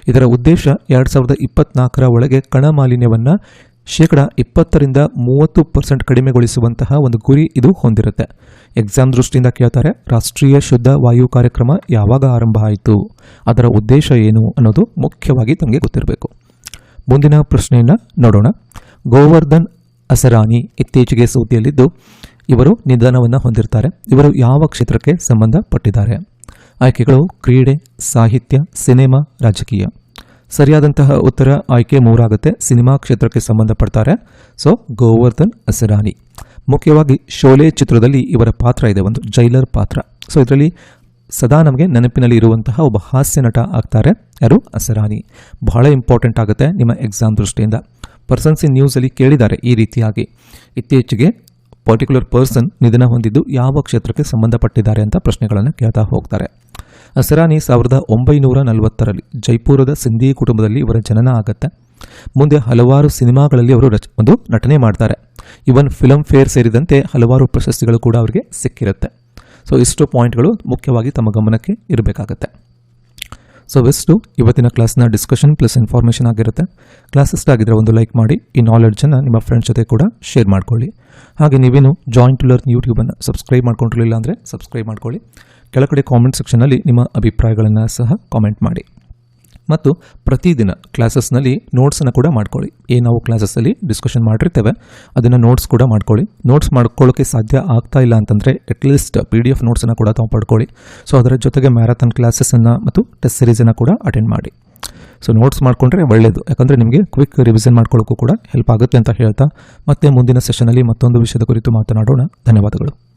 ಇದರ ಉದ್ದೇಶ ಎರಡು ಸಾವಿರದ ಇಪ್ಪತ್ನಾಲ್ಕರ ಒಳಗೆ ಕಣ ಮಾಲಿನ್ಯವನ್ನು ಶೇಕಡ ಇಪ್ಪತ್ತರಿಂದ ಮೂವತ್ತು ಪರ್ಸೆಂಟ್ ಕಡಿಮೆಗೊಳಿಸುವಂತಹ ಒಂದು ಗುರಿ ಇದು ಹೊಂದಿರುತ್ತೆ. ಎಕ್ಸಾಮ್ ದೃಷ್ಟಿಯಿಂದ ಕೇಳ್ತಾರೆ, ರಾಷ್ಟ್ರೀಯ ಶುದ್ಧ ವಾಯು ಕಾರ್ಯಕ್ರಮ ಯಾವಾಗ ಆರಂಭ ಆಯಿತು? ಅದರ ಉದ್ದೇಶ ಏನು ಅನ್ನೋದು ಮುಖ್ಯವಾಗಿ ತಮಗೆ ಗೊತ್ತಿರಬೇಕು. ಮುಂದಿನ ಪ್ರಶ್ನೆಯನ್ನು ನೋಡೋಣ. ಗೋವರ್ಧನ್ ಅಸರಾನಿ ಇತ್ತೀಚೆಗೆ ಸುದ್ದಿಯಲ್ಲಿದ್ದು ಇವರು ನಿಧನವನ್ನು ಹೊಂದಿರ್ತಾರೆ. ಇವರು ಯಾವ ಕ್ಷೇತ್ರಕ್ಕೆ ಸಂಬಂಧಪಟ್ಟಿದ್ದಾರೆ? ಆಯ್ಕೆಗಳು ಕ್ರೀಡೆ, ಸಾಹಿತ್ಯ, ಸಿನಿಮಾ, ರಾಜಕೀಯ. ಸರಿಯಾದಂತಹ ಉತ್ತರ ಆಯ್ಕೆ ಮೂರಾಗುತ್ತೆ. ಸಿನಿಮಾ ಕ್ಷೇತ್ರಕ್ಕೆ ಸಂಬಂಧಪಡ್ತಾರೆ. ಸೊ, ಗೋವರ್ಧನ್ ಅಸರಾನಿ. ಮುಖ್ಯವಾಗಿ ಶೋಲೆ ಚಿತ್ರದಲ್ಲಿ ಇವರ ಪಾತ್ರ ಇದೆ, ಒಂದು ಜೈಲರ್ ಪಾತ್ರ. ಸೊ, ಇದರಲ್ಲಿ ಸದಾ ನಮಗೆ ನೆನಪಿನಲ್ಲಿ ಇರುವಂತಹ ಒಬ್ಬ ಹಾಸ್ಯ ನಟ ಆಗ್ತಾರೆ. ಯಾರು? ಅಸರಾನಿ. ಬಹಳ ಇಂಪಾರ್ಟೆಂಟ್ ಆಗುತ್ತೆ ನಿಮ್ಮ ಎಕ್ಸಾಮ್ ದೃಷ್ಟಿಯಿಂದ. ಪರ್ಸನ್ಸ್ ಇನ್ ನ್ಯೂಸಲ್ಲಿ ಕೇಳಿದ್ದಾರೆ ಈ ರೀತಿಯಾಗಿ ಇತ್ತೀಚೆಗೆ ಪರ್ಟಿಕ್ಯುಲರ್ ಪರ್ಸನ್ ನಿಧನ ಹೊಂದಿದ್ದು ಯಾವ ಕ್ಷೇತ್ರಕ್ಕೆ ಸಂಬಂಧಪಟ್ಟಿದ್ದಾರೆ ಅಂತ ಪ್ರಶ್ನೆಗಳನ್ನು ಕೇಳ್ತಾ ಹೋಗ್ತಾರೆ. ಅಸರಾನಿ ಸಾವಿರದ ಒಂಬೈನೂರ ನಲವತ್ತರಲ್ಲಿ ಜೈಪುರದ ಸಿಂಧಿ ಕುಟುಂಬದಲ್ಲಿ ಇವರ ಜನನ ಆಗತ್ತೆ. ಮುಂದೆ ಹಲವಾರು ಸಿನಿಮಾಗಳಲ್ಲಿ ಅವರು ರಚ, ಒಂದು ನಟನೆ ಮಾಡ್ತಾರೆ. ಇವನ್ ಫಿಲಮ್ ಫೇರ್ ಸೇರಿದಂತೆ ಹಲವಾರು ಪ್ರಶಸ್ತಿಗಳು ಕೂಡ ಅವರಿಗೆ ಸಿಕ್ಕಿರುತ್ತೆ. ಸೊ ಇಷ್ಟು ಪಾಯಿಂಟ್ಗಳು ಮುಖ್ಯವಾಗಿ ತಮ್ಮ ಗಮನಕ್ಕೆ ಇರಬೇಕಾಗತ್ತೆ. ಸೊ ಬೆಸ್ಟು ಇವತ್ತಿನ ಕ್ಲಾಸ್ನ ಡಿಸ್ಕಷನ್ ಪ್ಲಸ್ ಇನ್ಫಾರ್ಮೇಷನ್ ಆಗಿರುತ್ತೆ. ಕ್ಲಾಸ್ ಇಷ್ಟ ಆಗಿದ್ರೆ ಒಂದು ಲೈಕ್ ಮಾಡಿ, ಈ ನಾಲೆಡ್ಜನ್ನು ನಿಮ್ಮ ಫ್ರೆಂಡ್ಸ್ ಜೊತೆ ಕೂಡ ಶೇರ್ ಮಾಡ್ಕೊಳ್ಳಿ. ಹಾಗೆ ನೀವೇನು ಜಾಯಿಂಟ್ ಟು ಲರ್ನ್ ಯೂಟ್ಯೂಬನ್ನು ಸಬ್ಸ್ಕ್ರೈಬ್ ಮಾಡ್ಕೊಂಡಿರಲಿಲ್ಲ ಅಂದರೆ ಸಬ್ಸ್ಕ್ರೈಬ್ ಮಾಡ್ಕೊಳ್ಳಿ. ಕೆಳಗಡೆ ಕಾಮೆಂಟ್ ಸೆಕ್ಷನಲ್ಲಿ ನಿಮ್ಮ ಅಭಿಪ್ರಾಯಗಳನ್ನು ಸಹ ಕಾಮೆಂಟ್ ಮಾಡಿ. ಮತ್ತು ಪ್ರತಿದಿನ ಕ್ಲಾಸಸ್ನಲ್ಲಿ ನೋಟ್ಸನ್ನು ಕೂಡ ಮಾಡ್ಕೊಳ್ಳಿ. ಏನು ನಾವು ಕ್ಲಾಸಸ್ಸಲ್ಲಿ ಡಿಸ್ಕಷನ್ ಮಾಡಿರ್ತೇವೆ. ಅದನ್ನು ನೋಟ್ಸ್ ಕೂಡ ಮಾಡ್ಕೊಳ್ಳಿ. ನೋಟ್ಸ್ ಮಾಡ್ಕೊಳ್ಳೋಕ್ಕೆ ಸಾಧ್ಯ ಆಗ್ತಾ ಇಲ್ಲ ಅಂತಂದರೆ at least P D F ನೋಟ್ಸನ್ನು ಕೂಡ ತಾವು ಪಡ್ಕೊಳ್ಳಿ. ಸೊ ಅದರ ಜೊತೆಗೆ ಮ್ಯಾರಥಾನ್ ಕ್ಲಾಸಸ್ಸನ್ನು ಮತ್ತು ಟೆಸ್ಟ್ ಸಿರೀಸನ್ನು ಕೂಡ ಅಟೆಂಡ್ ಮಾಡಿ. ಸೊ ನೋಟ್ಸ್ ಮಾಡಿಕೊಂಡ್ರೆ ಒಳ್ಳೆಯದು ಯಾಕಂದರೆ ನಿಮಗೆ ಕ್ವಿಕ್ ರಿವಿಷನ್ ಮಾಡ್ಕೊಳ್ಳೋಕ್ಕೂ ಕೂಡ ಹೆಲ್ಪ್ ಆಗುತ್ತೆ ಅಂತ ಹೇಳ್ತಾ ಮತ್ತೆ ಮುಂದಿನ ಸೆಷನಲ್ಲಿ ಮತ್ತೊಂದು ವಿಷಯದ ಕುರಿತು ಮಾತನಾಡೋಣ. ಧನ್ಯವಾದಗಳು.